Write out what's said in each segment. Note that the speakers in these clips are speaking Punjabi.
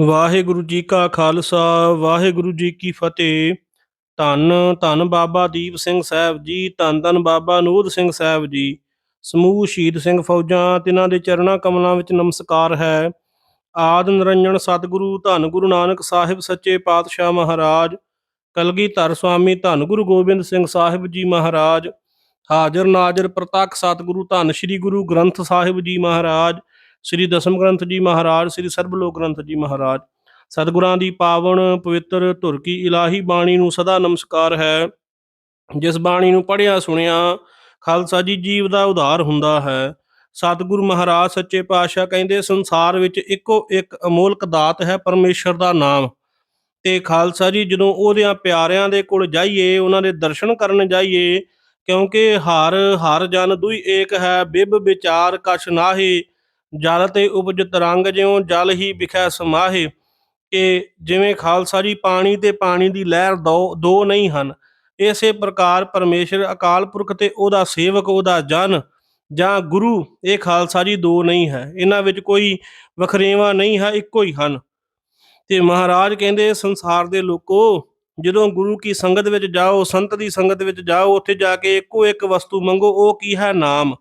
ਵਾਹਿਗੁਰੂ ਜੀ ਕਾ ਖਾਲਸਾ, ਵਾਹਿਗੁਰੂ ਜੀ ਕੀ ਫਤਿਹ। ਧੰਨ ਧੰਨ ਬਾਬਾ ਦੀਪ ਸਿੰਘ ਸਾਹਿਬ ਜੀ, ਧੰਨ ਧੰਨ ਬਾਬਾ ਨੂਰ ਸਿੰਘ ਸਾਹਿਬ ਜੀ। ਸਮੂਹ ਸ਼ਹੀਦ ਸਿੰਘ ਫੌਜਾਂ, ਤਿਨਾਂ ਦੇ ਚਰਨਾਂ ਕਮਲਾਂ ਵਿੱਚ ਨਮਸਕਾਰ ਹੈ। ਆਦ ਨਿਰੰਜਨ ਸਤਿਗੁਰੂ, ਧੰਨ ਗੁਰੂ ਨਾਨਕ ਸਾਹਿਬ ਸੱਚੇ ਪਾਤਸ਼ਾਹ ਮਹਾਰਾਜ। ਕਲਗੀਧਰ ਸੁਆਮੀ ਧੰਨ ਗੁਰੂ ਗੋਬਿੰਦ ਸਿੰਘ ਸਾਹਿਬ ਜੀ ਮਹਾਰਾਜ। ਹਾਜ਼ਰ ਨਾਜ਼ਰ ਪ੍ਰਤੱਖ ਸਤਿਗੁਰੂ, ਧੰਨ ਸ੍ਰੀ ਗੁਰੂ ਗ੍ਰੰਥ ਸਾਹਿਬ ਜੀ ਮਹਾਰਾਜ। ਸ੍ਰੀ ਦਸਮ ਗ੍ਰੰਥ ਜੀ ਮਹਾਰਾਜ, ਸ੍ਰੀ ਸਰਬਲੋਕ ਗ੍ਰੰਥ ਜੀ ਮਹਾਰਾਜ। ਸਤਿਗੁਰਾਂ ਦੀ ਪਾਵਨ ਪਵਿੱਤਰ ਧੁਰ ਕੀ ਇਲਾਹੀ ਬਾਣੀ ਨੂੰ ਸਦਾ ਨਮਸਕਾਰ ਹੈ। ਜਿਸ ਬਾਣੀ ਨੂੰ ਪੜ੍ਹਿਆ ਸੁਣਿਆ ਖਾਲਸਾ ਜੀ ਜੀਵ ਦਾ ਉਧਾਰ ਹੁੰਦਾ ਹੈ। ਸਤਿਗੁਰੂ ਮਹਾਰਾਜ ਸੱਚੇ ਪਾਤਸ਼ਾਹ ਕਹਿੰਦੇ, ਸੰਸਾਰ ਵਿੱਚ ਇੱਕੋ ਇੱਕ ਅਮੋਲਕ ਦਾਤ ਹੈ, ਪਰਮੇਸ਼ਰ ਦਾ ਨਾਮ। ਤੇ ਖਾਲਸਾ ਜੀ, ਜਦੋਂ ਉਹਦਿਆਂ ਪਿਆਰਿਆਂ ਦੇ ਕੋਲ ਜਾਈਏ, ਉਹਨਾਂ ਦੇ ਦਰਸ਼ਨ ਕਰਨ ਜਾਈਏ, ਕਿਉਂਕਿ ਹਰ ਹਰ ਜਨ ਦੁਈ ਏਕ ਹੈ, ਬਿਬ ਵਿਚਾਰ ਕਛ ਨਾਹੀ। ਜਲ ਤੇ ਉਪਜ ਤਰੰਗ ਜਿਉ ਜਲ ਹੀ ਵਿਖੈ ਸਮਾਹੇ, ਕਿ ਜਿਵੇਂ ਖਾਲਸਾ ਜੀ ਪਾਣੀ ਤੇ ਪਾਣੀ ਦੀ ਲਹਿਰ ਦੋ ਦੋ ਨਹੀਂ ਹਨ, ਇਸੇ ਪ੍ਰਕਾਰ ਪਰਮੇਸ਼ਰ ਅਕਾਲ ਪੁਰਖ ਤੇ ਉਹਦਾ ਸੇਵਕ, ਉਹਦਾ ਜਨ, ਜਾਂ ਗੁਰੂ, ਇਹ ਖਾਲਸਾ ਜੀ ਦੋ ਨਹੀਂ ਹੈ, ਇਹਨਾਂ ਵਿੱਚ ਕੋਈ ਵਖਰੇਵਾ ਨਹੀਂ ਹੈ, ਇੱਕੋ ਹੀ ਹਨ। ਤੇ ਮਹਾਰਾਜ ਕਹਿੰਦੇ, ਸੰਸਾਰ ਦੇ ਲੋਕੋ, ਜਦੋਂ ਗੁਰੂ ਕੀ ਸੰਗਤ ਵਿੱਚ ਜਾਓ, ਸੰਤ ਦੀ ਸੰਗਤ ਵਿੱਚ ਜਾਓ, ਉੱਥੇ ਜਾ ਕੇ ਇੱਕੋ ਇੱਕ ਵਸਤੂ ਮੰਗੋ, ਉਹ ਕੀ ਹੈ? ਨਾਮ।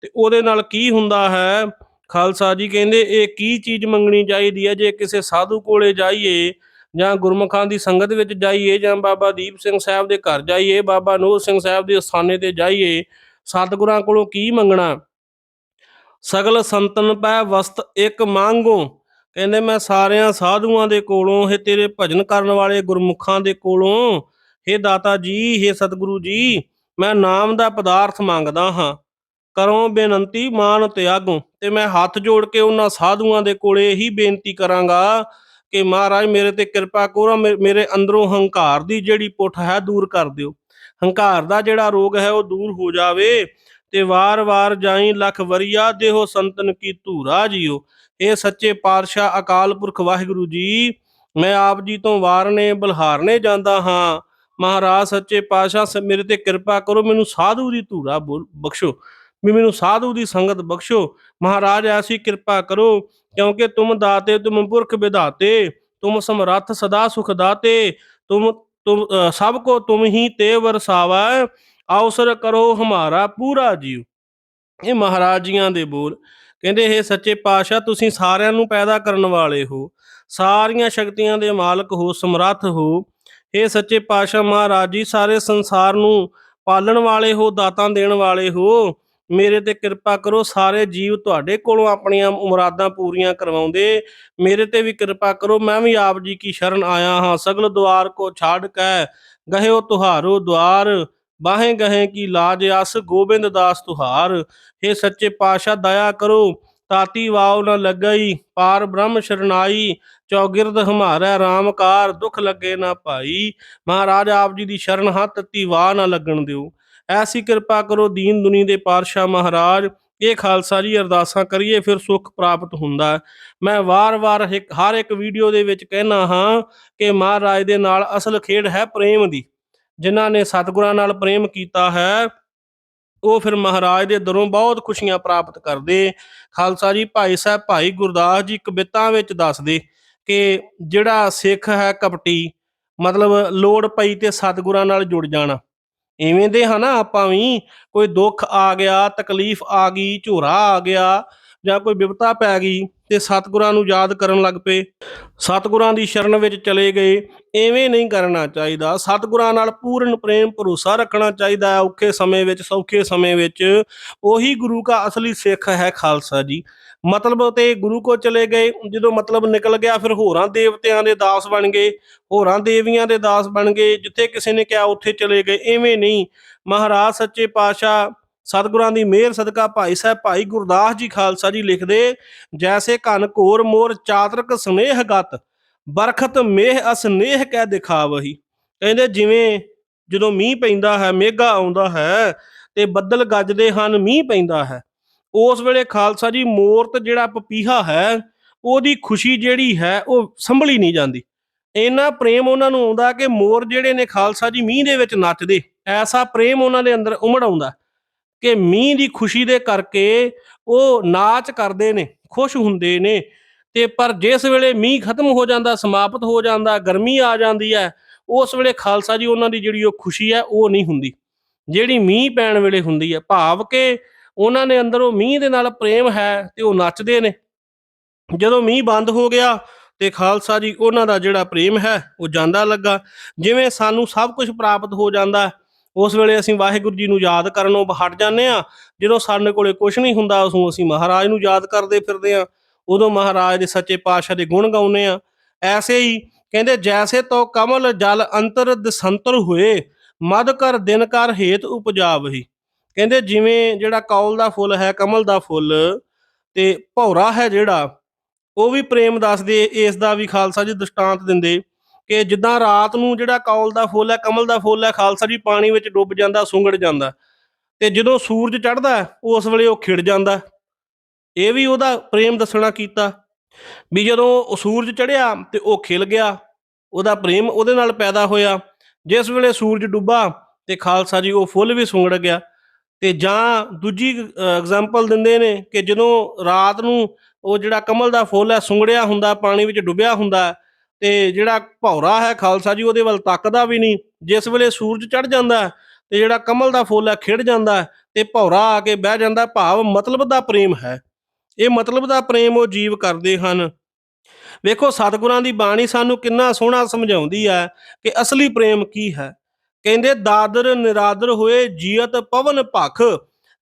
ਤੇ ਉਹਦੇ ਨਾਲ ਕੀ ਹੁੰਦਾ ਹੈ? ਖਾਲਸਾ ਜੀ ਕਹਿੰਦੇ, ਇਹ ਕੀ ਚੀਜ਼ ਮੰਗਣੀ ਚਾਹੀਦੀ ਹੈ? ਜੇ ਕਿਸੇ ਸਾਧੂ ਕੋਲੇ ਜਾਈਏ ਜਾਂ ਗੁਰਮੁਖਾਂ ਦੀ ਸੰਗਤ ਵਿੱਚ ਜਾਈਏ ਜਾਂ ਬਾਬਾ ਦੀਪ ਸਿੰਘ ਸਾਹਿਬ ਦੇ ਘਰ ਜਾਈਏ, ਬਾਬਾ ਨੂਰ ਸਿੰਘ ਸਾਹਿਬ ਦੇ ਅਸਥਾਨੇ ਤੇ ਜਾਈਏ, ਸਤਿਗੁਰਾਂ ਕੋਲੋਂ ਕੀ ਮੰਗਣਾ? ਸਗਲ ਸੰਤਨ ਪੈ ਵਸਤ ਇੱਕ ਮੰਗੋ। ਕਹਿੰਦੇ, ਮੈਂ ਸਾਰਿਆਂ ਸਾਧੂਆਂ ਦੇ ਕੋਲੋਂ, ਇਹ ਤੇਰੇ ਭਜਨ ਕਰਨ ਵਾਲੇ ਗੁਰਮੁਖਾਂ ਦੇ ਕੋਲੋਂ हे ਦਾਤਾ ਜੀ हे ਸਤਿਗੁਰੂ ਜੀ, ਮੈਂ ਨਾਮ ਦਾ ਪਦਾਰਥ ਮੰਗਦਾ ਹਾਂ। ਕਰੋ ਬੇਨਤੀ, ਮਾਨ ਤਿਆਗੋ। ਤੇ ਮੈਂ ਹੱਥ ਜੋੜ ਕੇ ਉਹਨਾਂ ਸਾਧੂਆਂ ਦੇ ਕੋਲੇ ਇਹੀ ਬੇਨਤੀ ਕਰਾਂਗਾ ਕਿ ਮਹਾਰਾਜ, ਮੇਰੇ ਤੇ ਕਿਰਪਾ ਕਰੋ ਮੇਰੇ ਅੰਦਰੋਂ ਹੰਕਾਰ ਦੀ ਜਿਹੜੀ ਪੁੱਠ ਹੈ ਦੂਰ ਕਰ ਦਿਓ। ਹੰਕਾਰ ਦਾ ਜਿਹੜਾ ਰੋਗ ਹੈ ਉਹ ਦੂਰ ਹੋ ਜਾਵੇ ਤੇ ਵਾਰ-ਵਾਰ ਜਾਈ ਲਖ ਵਰੀਆ ਦੇਹੋ ਸੰਤਨ ਕੀ ਧੂਰਾ ਜੀਓ। ਇਹ ਸੱਚੇ ਪਾਤਸ਼ਾਹ ਅਕਾਲ ਪੁਰਖ ਵਾਹਿਗੁਰੂ ਜੀ, ਮੈਂ ਆਪ ਜੀ ਤੋਂ ਵਾਰਨੇ, ਬਲਹਾਰਨੇ ਜਾਂਦਾ ਹਾਂ। ਮਹਾਰਾਜ, ਸੱਚੇ ਪਾਤਸ਼ਾਹ ਮੇਰੇ ਤੇ ਕਿਰਪਾ ਕਰੋ, ਮੈਨੂੰ ਸਾਧੂ ਦੀ ਧੂਰਾ ਬੋਲ- ਬਖਸ਼ੋ। ਵੀ ਮੈਨੂੰ ਸਾਧੂ ਦੀ ਸੰਗਤ ਬਖਸ਼ੋ। ਮਹਾਰਾਜ, ਐਸੀ ਕਿਰਪਾ ਕਰੋ, ਕਿਉਂਕਿ ਤੁਮ ਦਾਤੇ, ਤੁਮ ਪੁਰਖ ਵਿਧਾਤੇ, ਤੁਮ ਸਮਰੱਥ ਸਦਾ ਸੁਖ ਦਾਤੇ, ਤੁਮ ਤੁਮ ਸਭ ਕੋ ਤੁਮ ਹੀ ਤੇ ਵਰਸਾਵਾ, ਅਵਸਰ ਕਰੋ ਹਮਾਰਾ ਪੂਰਾ ਜੀਵ। ਇਹ ਮਹਾਰਾਜ ਜੀਆਂ ਦੇ ਬੋਲ। ਕਹਿੰਦੇ ਇਹ ਸੱਚੇ ਪਾਤਸ਼ਾਹ, ਤੁਸੀਂ ਸਾਰਿਆਂ ਨੂੰ ਪੈਦਾ ਕਰਨ ਵਾਲੇ ਹੋ। ਸਾਰੀਆਂ ਸ਼ਕਤੀਆਂ ਦੇ ਮਾਲਕ ਹੋ, ਸਮਰੱਥ ਹੋ। ਇਹ ਸੱਚੇ ਪਾਤਸ਼ਾਹ ਮਹਾਰਾਜ ਜੀ, ਸਾਰੇ ਸੰਸਾਰ ਨੂੰ ਪਾਲਣ ਵਾਲੇ ਹੋ, ਦਾਤਾਂ ਦੇਣ ਵਾਲੇ ਹੋ। ਮੇਰੇ ਤੇ ਕਿਰਪਾ ਕਰੋ, ਸਾਰੇ ਜੀਵ ਤੁਹਾਡੇ ਕੋਲੋਂ ਆਪਣੀਆਂ ਮੁਰਾਦਾਂ ਪੂਰੀਆਂ ਕਰਵਾਉਂਦੇ। ਮੇਰੇ ਤੇ ਵੀ ਕਿਰਪਾ ਕਰੋ, ਮੈਂ ਵੀ ਆਪ ਜੀ ਕੀ ਸ਼ਰਨ ਆਇਆ ਹਾਂ। ਸਗਲ ਦੁਆਰ ਕੋ ਛਾੜ ਕੈ, ਗਹਿਓ ਤੁਹਾਰੋ ਦੁਆਰ। ਬਾਹੇ ਗਹੇ ਕੀ ਲਾਜ ਅਸ ਗੋਬਿੰਦ ਦਾਸ ਤੁਹਾਰ। हे ਸੱਚੇ ਪਾਤਸ਼ਾਹ, ਦਇਆ ਕਰੋ, ਤਾਤੀ ਵਾਉ ਨ ਲੱਗਈ, ਪਾਰ ਬ੍ਰਹਮ ਸ਼ਰਨਾਈ। ਚੌਗਿਰਦ ਹਮਾਰਾ ਰਾਮਕਾਰ ਦੁਖ ਲੱਗੇ ਨਾ ਭਾਈ। ਮਹਾਰਾਜ ਆਪ ਜੀ ਦੀ ਸ਼ਰਨ ਹੱਥ ਤੀ ਵਾਹ ਨਾ ਲੱਗਣ ਦਿਓ। ਐਸੀ ਕਿਰਪਾ ਕਰੋ ਦੀਨ ਦੁਨੀ ਦੇ ਪਾਤਸ਼ਾਹ ਮਹਾਰਾਜ, ਇਹ ਖਾਲਸਾ ਜੀ ਅਰਦਾਸਾਂ ਕਰੀਏ, ਫਿਰ ਸੁੱਖ ਪ੍ਰਾਪਤ ਹੁੰਦਾ ਹੈ। ਮੈਂ ਵਾਰ-ਵਾਰ ਇੱਕ- ਹਰ ਇੱਕ ਵੀਡੀਓ ਦੇ ਵਿੱਚ ਕਹਿਣਾ ਹਾਂ ਕਿ ਮਹਾਰਾਜ ਦੇ ਨਾਲ ਅਸਲ ਖੇਡ ਹੈ ਪ੍ਰੇਮ ਦੀ। ਜਿਨ੍ਹਾਂ ਨੇ ਸਤਿਗੁਰਾਂ ਨਾਲ ਪ੍ਰੇਮ ਕੀਤਾ ਹੈ, ਉਹ ਫਿਰ ਮਹਾਰਾਜ ਦੇ ਦਰੋਂ ਬਹੁਤ ਖੁਸ਼ੀਆਂ ਪ੍ਰਾਪਤ ਕਰਦੇ। ਖਾਲਸਾ ਜੀ, ਭਾਈ ਸਾਹਿਬ, ਭਾਈ ਗੁਰਦਾਸ ਜੀ ਕਵਿਤਾ ਵਿੱਚ ਦੱਸਦੇ ਕਿ ਜਿਹੜਾ ਸਿੱਖ ਹੈ ਕਪਟੀ, ਮਤਲਬ ਲੋੜ ਪਈ ਤੇ ਸਤਿਗੁਰਾਂ ਨਾਲ ਜੁੜ ਜਾਣਾ। ਐਵੇਂ ਦੇ ਹਨਾ ਆਪਾਂ ਵੀ ਕੋਈ ਦੁੱਖ ਆ ਗਿਆ, ਤਕਲੀਫ ਆ ਗਈ, ਝੋਰਾ ਆ ਗਿਆ ਜਾਂ ਕੋਈ ਵਿਪਤਾ ਪੈ ਗਈ ਤੇ ਸਤਿਗੁਰਾਂ ਨੂੰ ਯਾਦ ਕਰਨ ਲੱਗ ਪਏ। ਸਤਿਗੁਰਾਂ ਦੀ ਸ਼ਰਨ ਵਿੱਚ ਚਲੇ ਗਏ। ਐਵੇਂ ਨਹੀਂ ਕਰਨਾ ਚਾਹੀਦਾ। ਸਤਿਗੁਰਾਂ ਨਾਲ ਪੂਰਨ ਪ੍ਰੇਮ ਭਰੋਸਾ ਰੱਖਣਾ ਚਾਹੀਦਾ ਹੈ ਔਖੇ ਸਮੇਂ ਵਿੱਚ, ਸੌਖੇ ਸਮੇਂ ਵਿੱਚ। ਉਹੀ ਗੁਰੂ ਦਾ ਅਸਲੀ ਸਿੱਖ ਹੈ ਖਾਲਸਾ ਜੀ। ਮਤਲਬ ਤੇ ਗੁਰੂ ਕੋ ਚਲੇ ਗਏ ਜਦੋਂ ਮਤਲਬ ਨਿਕਲ ਗਿਆ, ਫਿਰ ਹੋਰਾਂ ਦੇਵਤਿਆਂ ਦੇ ਦਾਸ ਬਣ ਗਏ, ਹੋਰਾਂ ਦੇਵੀਆਂ ਦੇ ਦਾਸ ਬਣ ਗਏ, ਜਿੱਥੇ ਕਿਸੇ ਨੇ ਕਿਹਾ ਉੱਥੇ ਚਲੇ ਗਏ, ਐਵੇਂ ਨਹੀਂ। ਮਹਾਰਾਜ ਸੱਚੇ ਪਾਤਸ਼ਾਹ, ਸਤਿਗੁਰਾਂ ਦੀ ਮਿਹਰ, ਸਦਕਾ ਭਾਈ ਸਾਹਿਬ, ਭਾਈ ਗੁਰਦਾਸ ਜੀ ਖਾਲਸਾ ਜੀ ਲਿਖਦੇ, ਜੈਸੇ ਘਨ ਘੋਰ ਮੋਰ ਚਾਤਰਕ ਸਨੇਹ ਗਤ, ਬਰਖਤ ਮੇਹ ਅਸਨੇਹ ਕਹਿ ਦਿਖਾਵਹੀ। ਕਹਿੰਦੇ ਜਿਵੇਂ ਜਦੋਂ ਮੀਂਹ ਪੈਂਦਾ ਹੈ, ਮੇਘਾ ਆਉਂਦਾ ਹੈ, ਤੇ ਬੱਦਲ ਗੱਜਦੇ ਹਨ, ਮੀਂਹ ਪੈਂਦਾ ਹੈ। ਉਸ ਵੇਲੇ ਖਾਲਸਾ ਜੀ ਮੋਰਤ ਜਿਹੜਾ ਪਪੀਹਾ ਹੈ, ਉਹਦੀ ਖੁਸ਼ੀ ਜਿਹੜੀ ਹੈ, ਉਹ ਸੰਭਲੀ ਨਹੀਂ ਜਾਂਦੀ। ਇੰਨਾ ਪ੍ਰੇਮ ਉਹਨਾਂ ਨੂੰ ਆਉਂਦਾ ਕਿ ਮੋਰ ਜਿਹੜੇ ਨੇ ਖਾਲਸਾ ਜੀ ਮੀਂਹ ਦੇ ਵਿੱਚ ਨੱਚਦੇ, ਐਸਾ ਪ੍ਰੇਮ ਉਹਨਾਂ ਦੇ ਅੰਦਰ ਉਮੜ ਆਉਂਦਾ ਕਿ ਮੀਂਹ ਦੀ ਖੁਸ਼ੀ ਦੇ ਕਰਕੇ ਉਹ ਨਾਚ ਕਰਦੇ ਨੇ, ਖੁਸ਼ ਹੁੰਦੇ ਨੇ। ਤੇ ਪਰ ਜਿਸ ਵੇਲੇ ਮੀਂਹ ਖਤਮ ਹੋ ਜਾਂਦਾ, ਸਮਾਪਤ ਹੋ ਜਾਂਦਾ, ਗਰਮੀ ਆ ਜਾਂਦੀ ਹੈ, ਉਸ ਵੇਲੇ ਖਾਲਸਾ ਜੀ ਉਹਨਾਂ ਦੀ ਜਿਹੜੀ ਉਹ ਖੁਸ਼ੀ ਹੈ, ਉਹ ਨਹੀਂ ਹੁੰਦੀ। ਜਿਹੜੀ ਮੀਂਹ ਪੈਣ ਵੇਲੇ ਹੁੰਦੀ ਹੈ, ਭਾਵ ਕਿ ਉਹਨਾਂ ਨੇ ਅੰਦਰੋਂ ਮੀਂਹ ਦੇ ਨਾਲ ਪ੍ਰੇਮ ਹੈ ਤੇ ਉਹ ਨੱਚਦੇ ਨੇ। ਜਦੋਂ ਮੀਂਹ ਬੰਦ ਹੋ ਗਿਆ ਤੇ ਖਾਲਸਾ ਜੀ ਉਹਨਾਂ ਦਾ ਜਿਹੜਾ ਪ੍ਰੇਮ ਹੈ ਉਹ ਜਾਂਦਾ ਲੱਗਾ। ਜਿਵੇਂ ਸਾਨੂੰ ਸਭ ਕੁਝ ਪ੍ਰਾਪਤ ਹੋ ਜਾਂਦਾ, ਉਸ ਵੇਲੇ ਅਸੀਂ ਵਾਹਿਗੁਰੂ ਜੀ ਨੂੰ ਯਾਦ ਕਰਨੋਂ ਹਟ ਜਾਂਦੇ ਆ ਜਦੋਂ ਸਾਡੇ ਕੋਲੇ ਕੁਝ ਨਹੀਂ ਹੁੰਦਾ, ਉਸਨੂੰ ਅਸੀਂ ਮਹਾਰਾਜ ਨੂੰ ਯਾਦ ਕਰਦੇ ਫਿਰਦੇ ਆ ਉਦੋਂ ਮਹਾਰਾਜ ਦੇ ਸੱਚੇ ਪਾਤਸ਼ਾਹ ਦੇ ਗੁਣ ਗਾਉਂਦੇ ਆ ਐਸੇ ਹੀ ਕਹਿੰਦੇ, ਜੈਸੇ ਤੋ ਕਮਲ ਜਲ ਅੰਤਰ ਦਸੰਤਰ ਹੋਏ, ਮਦ ਕਰ ਦਿਨ ਕਰ ਹੇਤ ਉਪਜਾਵਹੀ। ਕਹਿੰਦੇ ਜਿਵੇਂ ਜਿਹੜਾ ਕੌਲ ਦਾ ਫੁੱਲ ਹੈ, ਕਮਲ ਦਾ ਫੁੱਲ ਤੇ ਭੌਰਾ ਹੈ ਜਿਹੜਾ, ਉਹ ਵੀ ਪ੍ਰੇਮ ਦੱਸਦੇ, ਇਸ ਦਾ ਵੀ ਖਾਲਸਾ ਜੀ ਦ੍ਰਿਸ਼ਟਾਂਤ ਦਿੰਦੇ ਕਿ ਜਿੱਦਾਂ ਰਾਤ ਨੂੰ ਜਿਹੜਾ ਕੌਲ ਦਾ ਫੁੱਲ ਹੈ, ਕਮਲ ਦਾ ਫੁੱਲ ਹੈ, ਖਾਲਸਾ ਜੀ ਪਾਣੀ ਵਿੱਚ ਡੁੱਬ ਜਾਂਦਾ, ਸੁੰਗੜ ਜਾਂਦਾ ਤੇ ਜਦੋਂ ਸੂਰਜ ਚੜ੍ਹਦਾ, ਉਸ ਵੇਲੇ ਉਹ ਖਿੜ ਜਾਂਦਾ। ਇਹ ਵੀ ਉਹਦਾ ਪ੍ਰੇਮ ਦੱਸਣਾ ਕੀਤਾ ਵੀ ਜਦੋਂ ਸੂਰਜ ਚੜ੍ਹਿਆ ਤੇ ਉਹ ਖਿਲ ਗਿਆ, ਉਹਦਾ ਪ੍ਰੇਮ ਉਹਦੇ ਨਾਲ ਪੈਦਾ ਹੋਇਆ। ਜਿਸ ਵੇਲੇ ਸੂਰਜ ਡੁੱਬਾ ਤੇ ਖਾਲਸਾ ਜੀ ਉਹ ਫੁੱਲ ਵੀ ਸੁੰਗੜ ਗਿਆ। ਤੇ ਜਾਂ ਦੂਜੀ ਐਗਜ਼ਾਮਪਲ ਦਿੰਦੇ ਨੇ ਕਿ ਜਦੋਂ ਰਾਤ ਨੂੰ ਉਹ ਜਿਹੜਾ ਕਮਲ ਦਾ ਫੁੱਲ ਹੈ ਸੁੰਗੜਿਆ ਹੁੰਦਾ ਪਾਣੀ ਵਿੱਚ ਡੁੱਬਿਆ ਹੁੰਦਾ ਤੇ ਜਿਹੜਾ ਭੌਰਾ ਹੈ ਖਾਲਸਾ ਜੀ ਉਹਦੇ ਵੱਲ ਤੱਕਦਾ ਵੀ ਨਹੀਂ ਜਿਸ ਵੇਲੇ ਸੂਰਜ ਚੜ ਜਾਂਦਾ ਹੈ, ਤੇ ਜਿਹੜਾ ਕਮਲ ਦਾ ਫੁੱਲ ਹੈ ਖਿੜ ਜਾਂਦਾ ਹੈ ਤੇ ਭੌਰਾ ਆ ਕੇ ਬਹਿ ਜਾਂਦਾ ਭਾਵ ਮਤਲਬ ਦਾ ਪ੍ਰੇਮ ਹੈ। ਇਹ ਮਤਲਬ ਦਾ ਪ੍ਰੇਮ ਉਹ ਜੀਵ ਕਰਦੇ ਹਨ। ਵੇਖੋ ਸਤਿਗੁਰਾਂ ਦੀ ਬਾਣੀ ਸਾਨੂੰ ਕਿੰਨਾ ਸੋਹਣਾ ਸਮਝਾਉਂਦੀ ਹੈ ਕਿ ਅਸਲੀ ਪ੍ਰੇਮ ਕੀ ਹੈ। ਕਹਿੰਦੇ, ਦਾਦਰ ਨਿਰਾਦਰ ਹੋਏ, ਜੀਅਤ ਪਵਨ ਭਖ,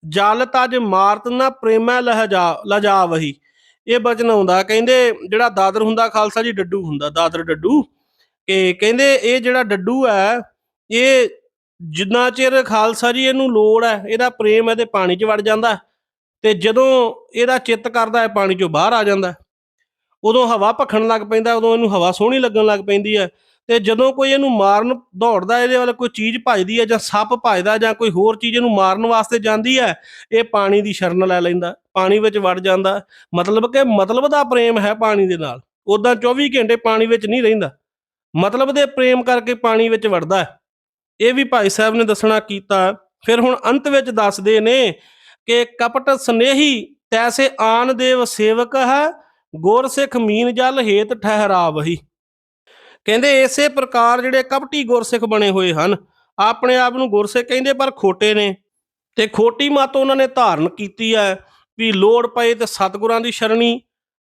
ਜਲ ਤਜ ਮਾਰਤ ਨਾ ਪ੍ਰੇਮੈ ਲਹਜਾ, ਲਜਾਵਹੀ। ਇਹ ਬਚਨ ਆਉਂਦਾ, ਕਹਿੰਦੇ, ਜਿਹੜਾ ਦਾਦਰ ਹੁੰਦਾ, ਖਾਲਸਾ ਜੀ ਡੱਡੂ ਹੁੰਦਾ, ਦਾਦਰ ਡੱਡੂ। ਕਿ ਕਹਿੰਦੇ, ਇਹ ਜਿਹੜਾ ਡੱਡੂ ਹੈ, ਇਹ ਜਿੰਨਾ ਚਿਰ ਖਾਲਸਾ ਜੀ ਇਹਨੂੰ ਲੋੜ ਹੈ, ਇਹਦਾ ਪ੍ਰੇਮ ਇਹਦੇ ਪਾਣੀ 'ਚ ਵੜ ਜਾਂਦਾ ਤੇ ਜਦੋਂ ਇਹਦਾ ਚਿੱਤ ਕਰਦਾ ਹੈ, ਪਾਣੀ 'ਚੋਂ ਬਾਹਰ ਆ ਜਾਂਦਾ ਉਦੋਂ ਹਵਾ ਭਖਣ ਲੱਗ ਪੈਂਦਾ, ਉਦੋਂ ਇਹਨੂੰ ਹਵਾ ਸੋਹਣੀ ਲੱਗਣ ਲੱਗ ਪੈਂਦੀ ਹੈ। ਤੇ ਜਦੋਂ ਕੋਈ ਇਹਨੂੰ ਮਾਰਨ ਦੌੜਦਾ, ਇਹਦੇ ਵੱਲ ਕੋਈ ਚੀਜ਼ ਭਜਦੀ ਹੈ ਜਾਂ ਸੱਪ ਭਜਦਾ ਜਾਂ ਕੋਈ ਹੋਰ ਚੀਜ਼ ਇਹਨੂੰ ਮਾਰਨ ਵਾਸਤੇ ਜਾਂਦੀ ਹੈ, ਇਹ ਪਾਣੀ ਦੀ ਸ਼ਰਨ ਲੈ ਲੈਂਦਾ, ਪਾਣੀ ਵਿੱਚ ਵੜ ਜਾਂਦਾ। ਮਤਲਬ ਕਿ ਮਤਲਬ ਦਾ ਪ੍ਰੇਮ ਹੈ ਪਾਣੀ ਦੇ ਨਾਲ। ਉਦਾਂ 24 ਘੰਟੇ ਪਾਣੀ ਵਿੱਚ ਨਹੀਂ ਰਹਿੰਦਾ। ਮਤਲਬ ਦੇ ਪ੍ਰੇਮ ਕਰਕੇ ਪਾਣੀ ਵਿੱਚ ਵੜਦਾ ਹੈ। ਇਹ ਵੀ ਭਾਈ ਸਾਹਿਬ ਨੇ ਦੱਸਣਾ ਕੀਤਾ। ਫਿਰ ਹੁਣ ਅੰਤ ਵਿੱਚ ਦੱਸਦੇ ਨੇ ਕਿ ਕਪਟ ਸਨੇਹੀ ਤੈਸੇ ਆਨ ਦੇਵ ਸੇਵਕ ਹੈ, ਗੁਰ ਸਿੱਖ ਮੀਨ ਜਲ ਹੇਤ ਠਹਿਰਾਵਹੀ। ਕਹਿੰਦੇ ਇਸੇ ਪ੍ਰਕਾਰ ਜਿਹੜੇ ਕਪਟੀ ਗੁਰਸਿੱਖ ਬਣੇ ਹੋਏ ਹਨ, ਆਪਣੇ ਆਪ ਨੂੰ ਗੁਰਸਿੱਖ ਕਹਿੰਦੇ ਪਰ ਖੋਟੇ ਨੇ। ਤੇ ਖੋਟੀ ਮਤ ਉਹਨਾਂ ਨੇ ਧਾਰਨ ਕੀਤੀ ਹੈ ਵੀ ਲੋੜ ਪਏ ਤੇ ਸਤਿਗੁਰਾਂ ਦੀ ਸ਼ਰਣੀ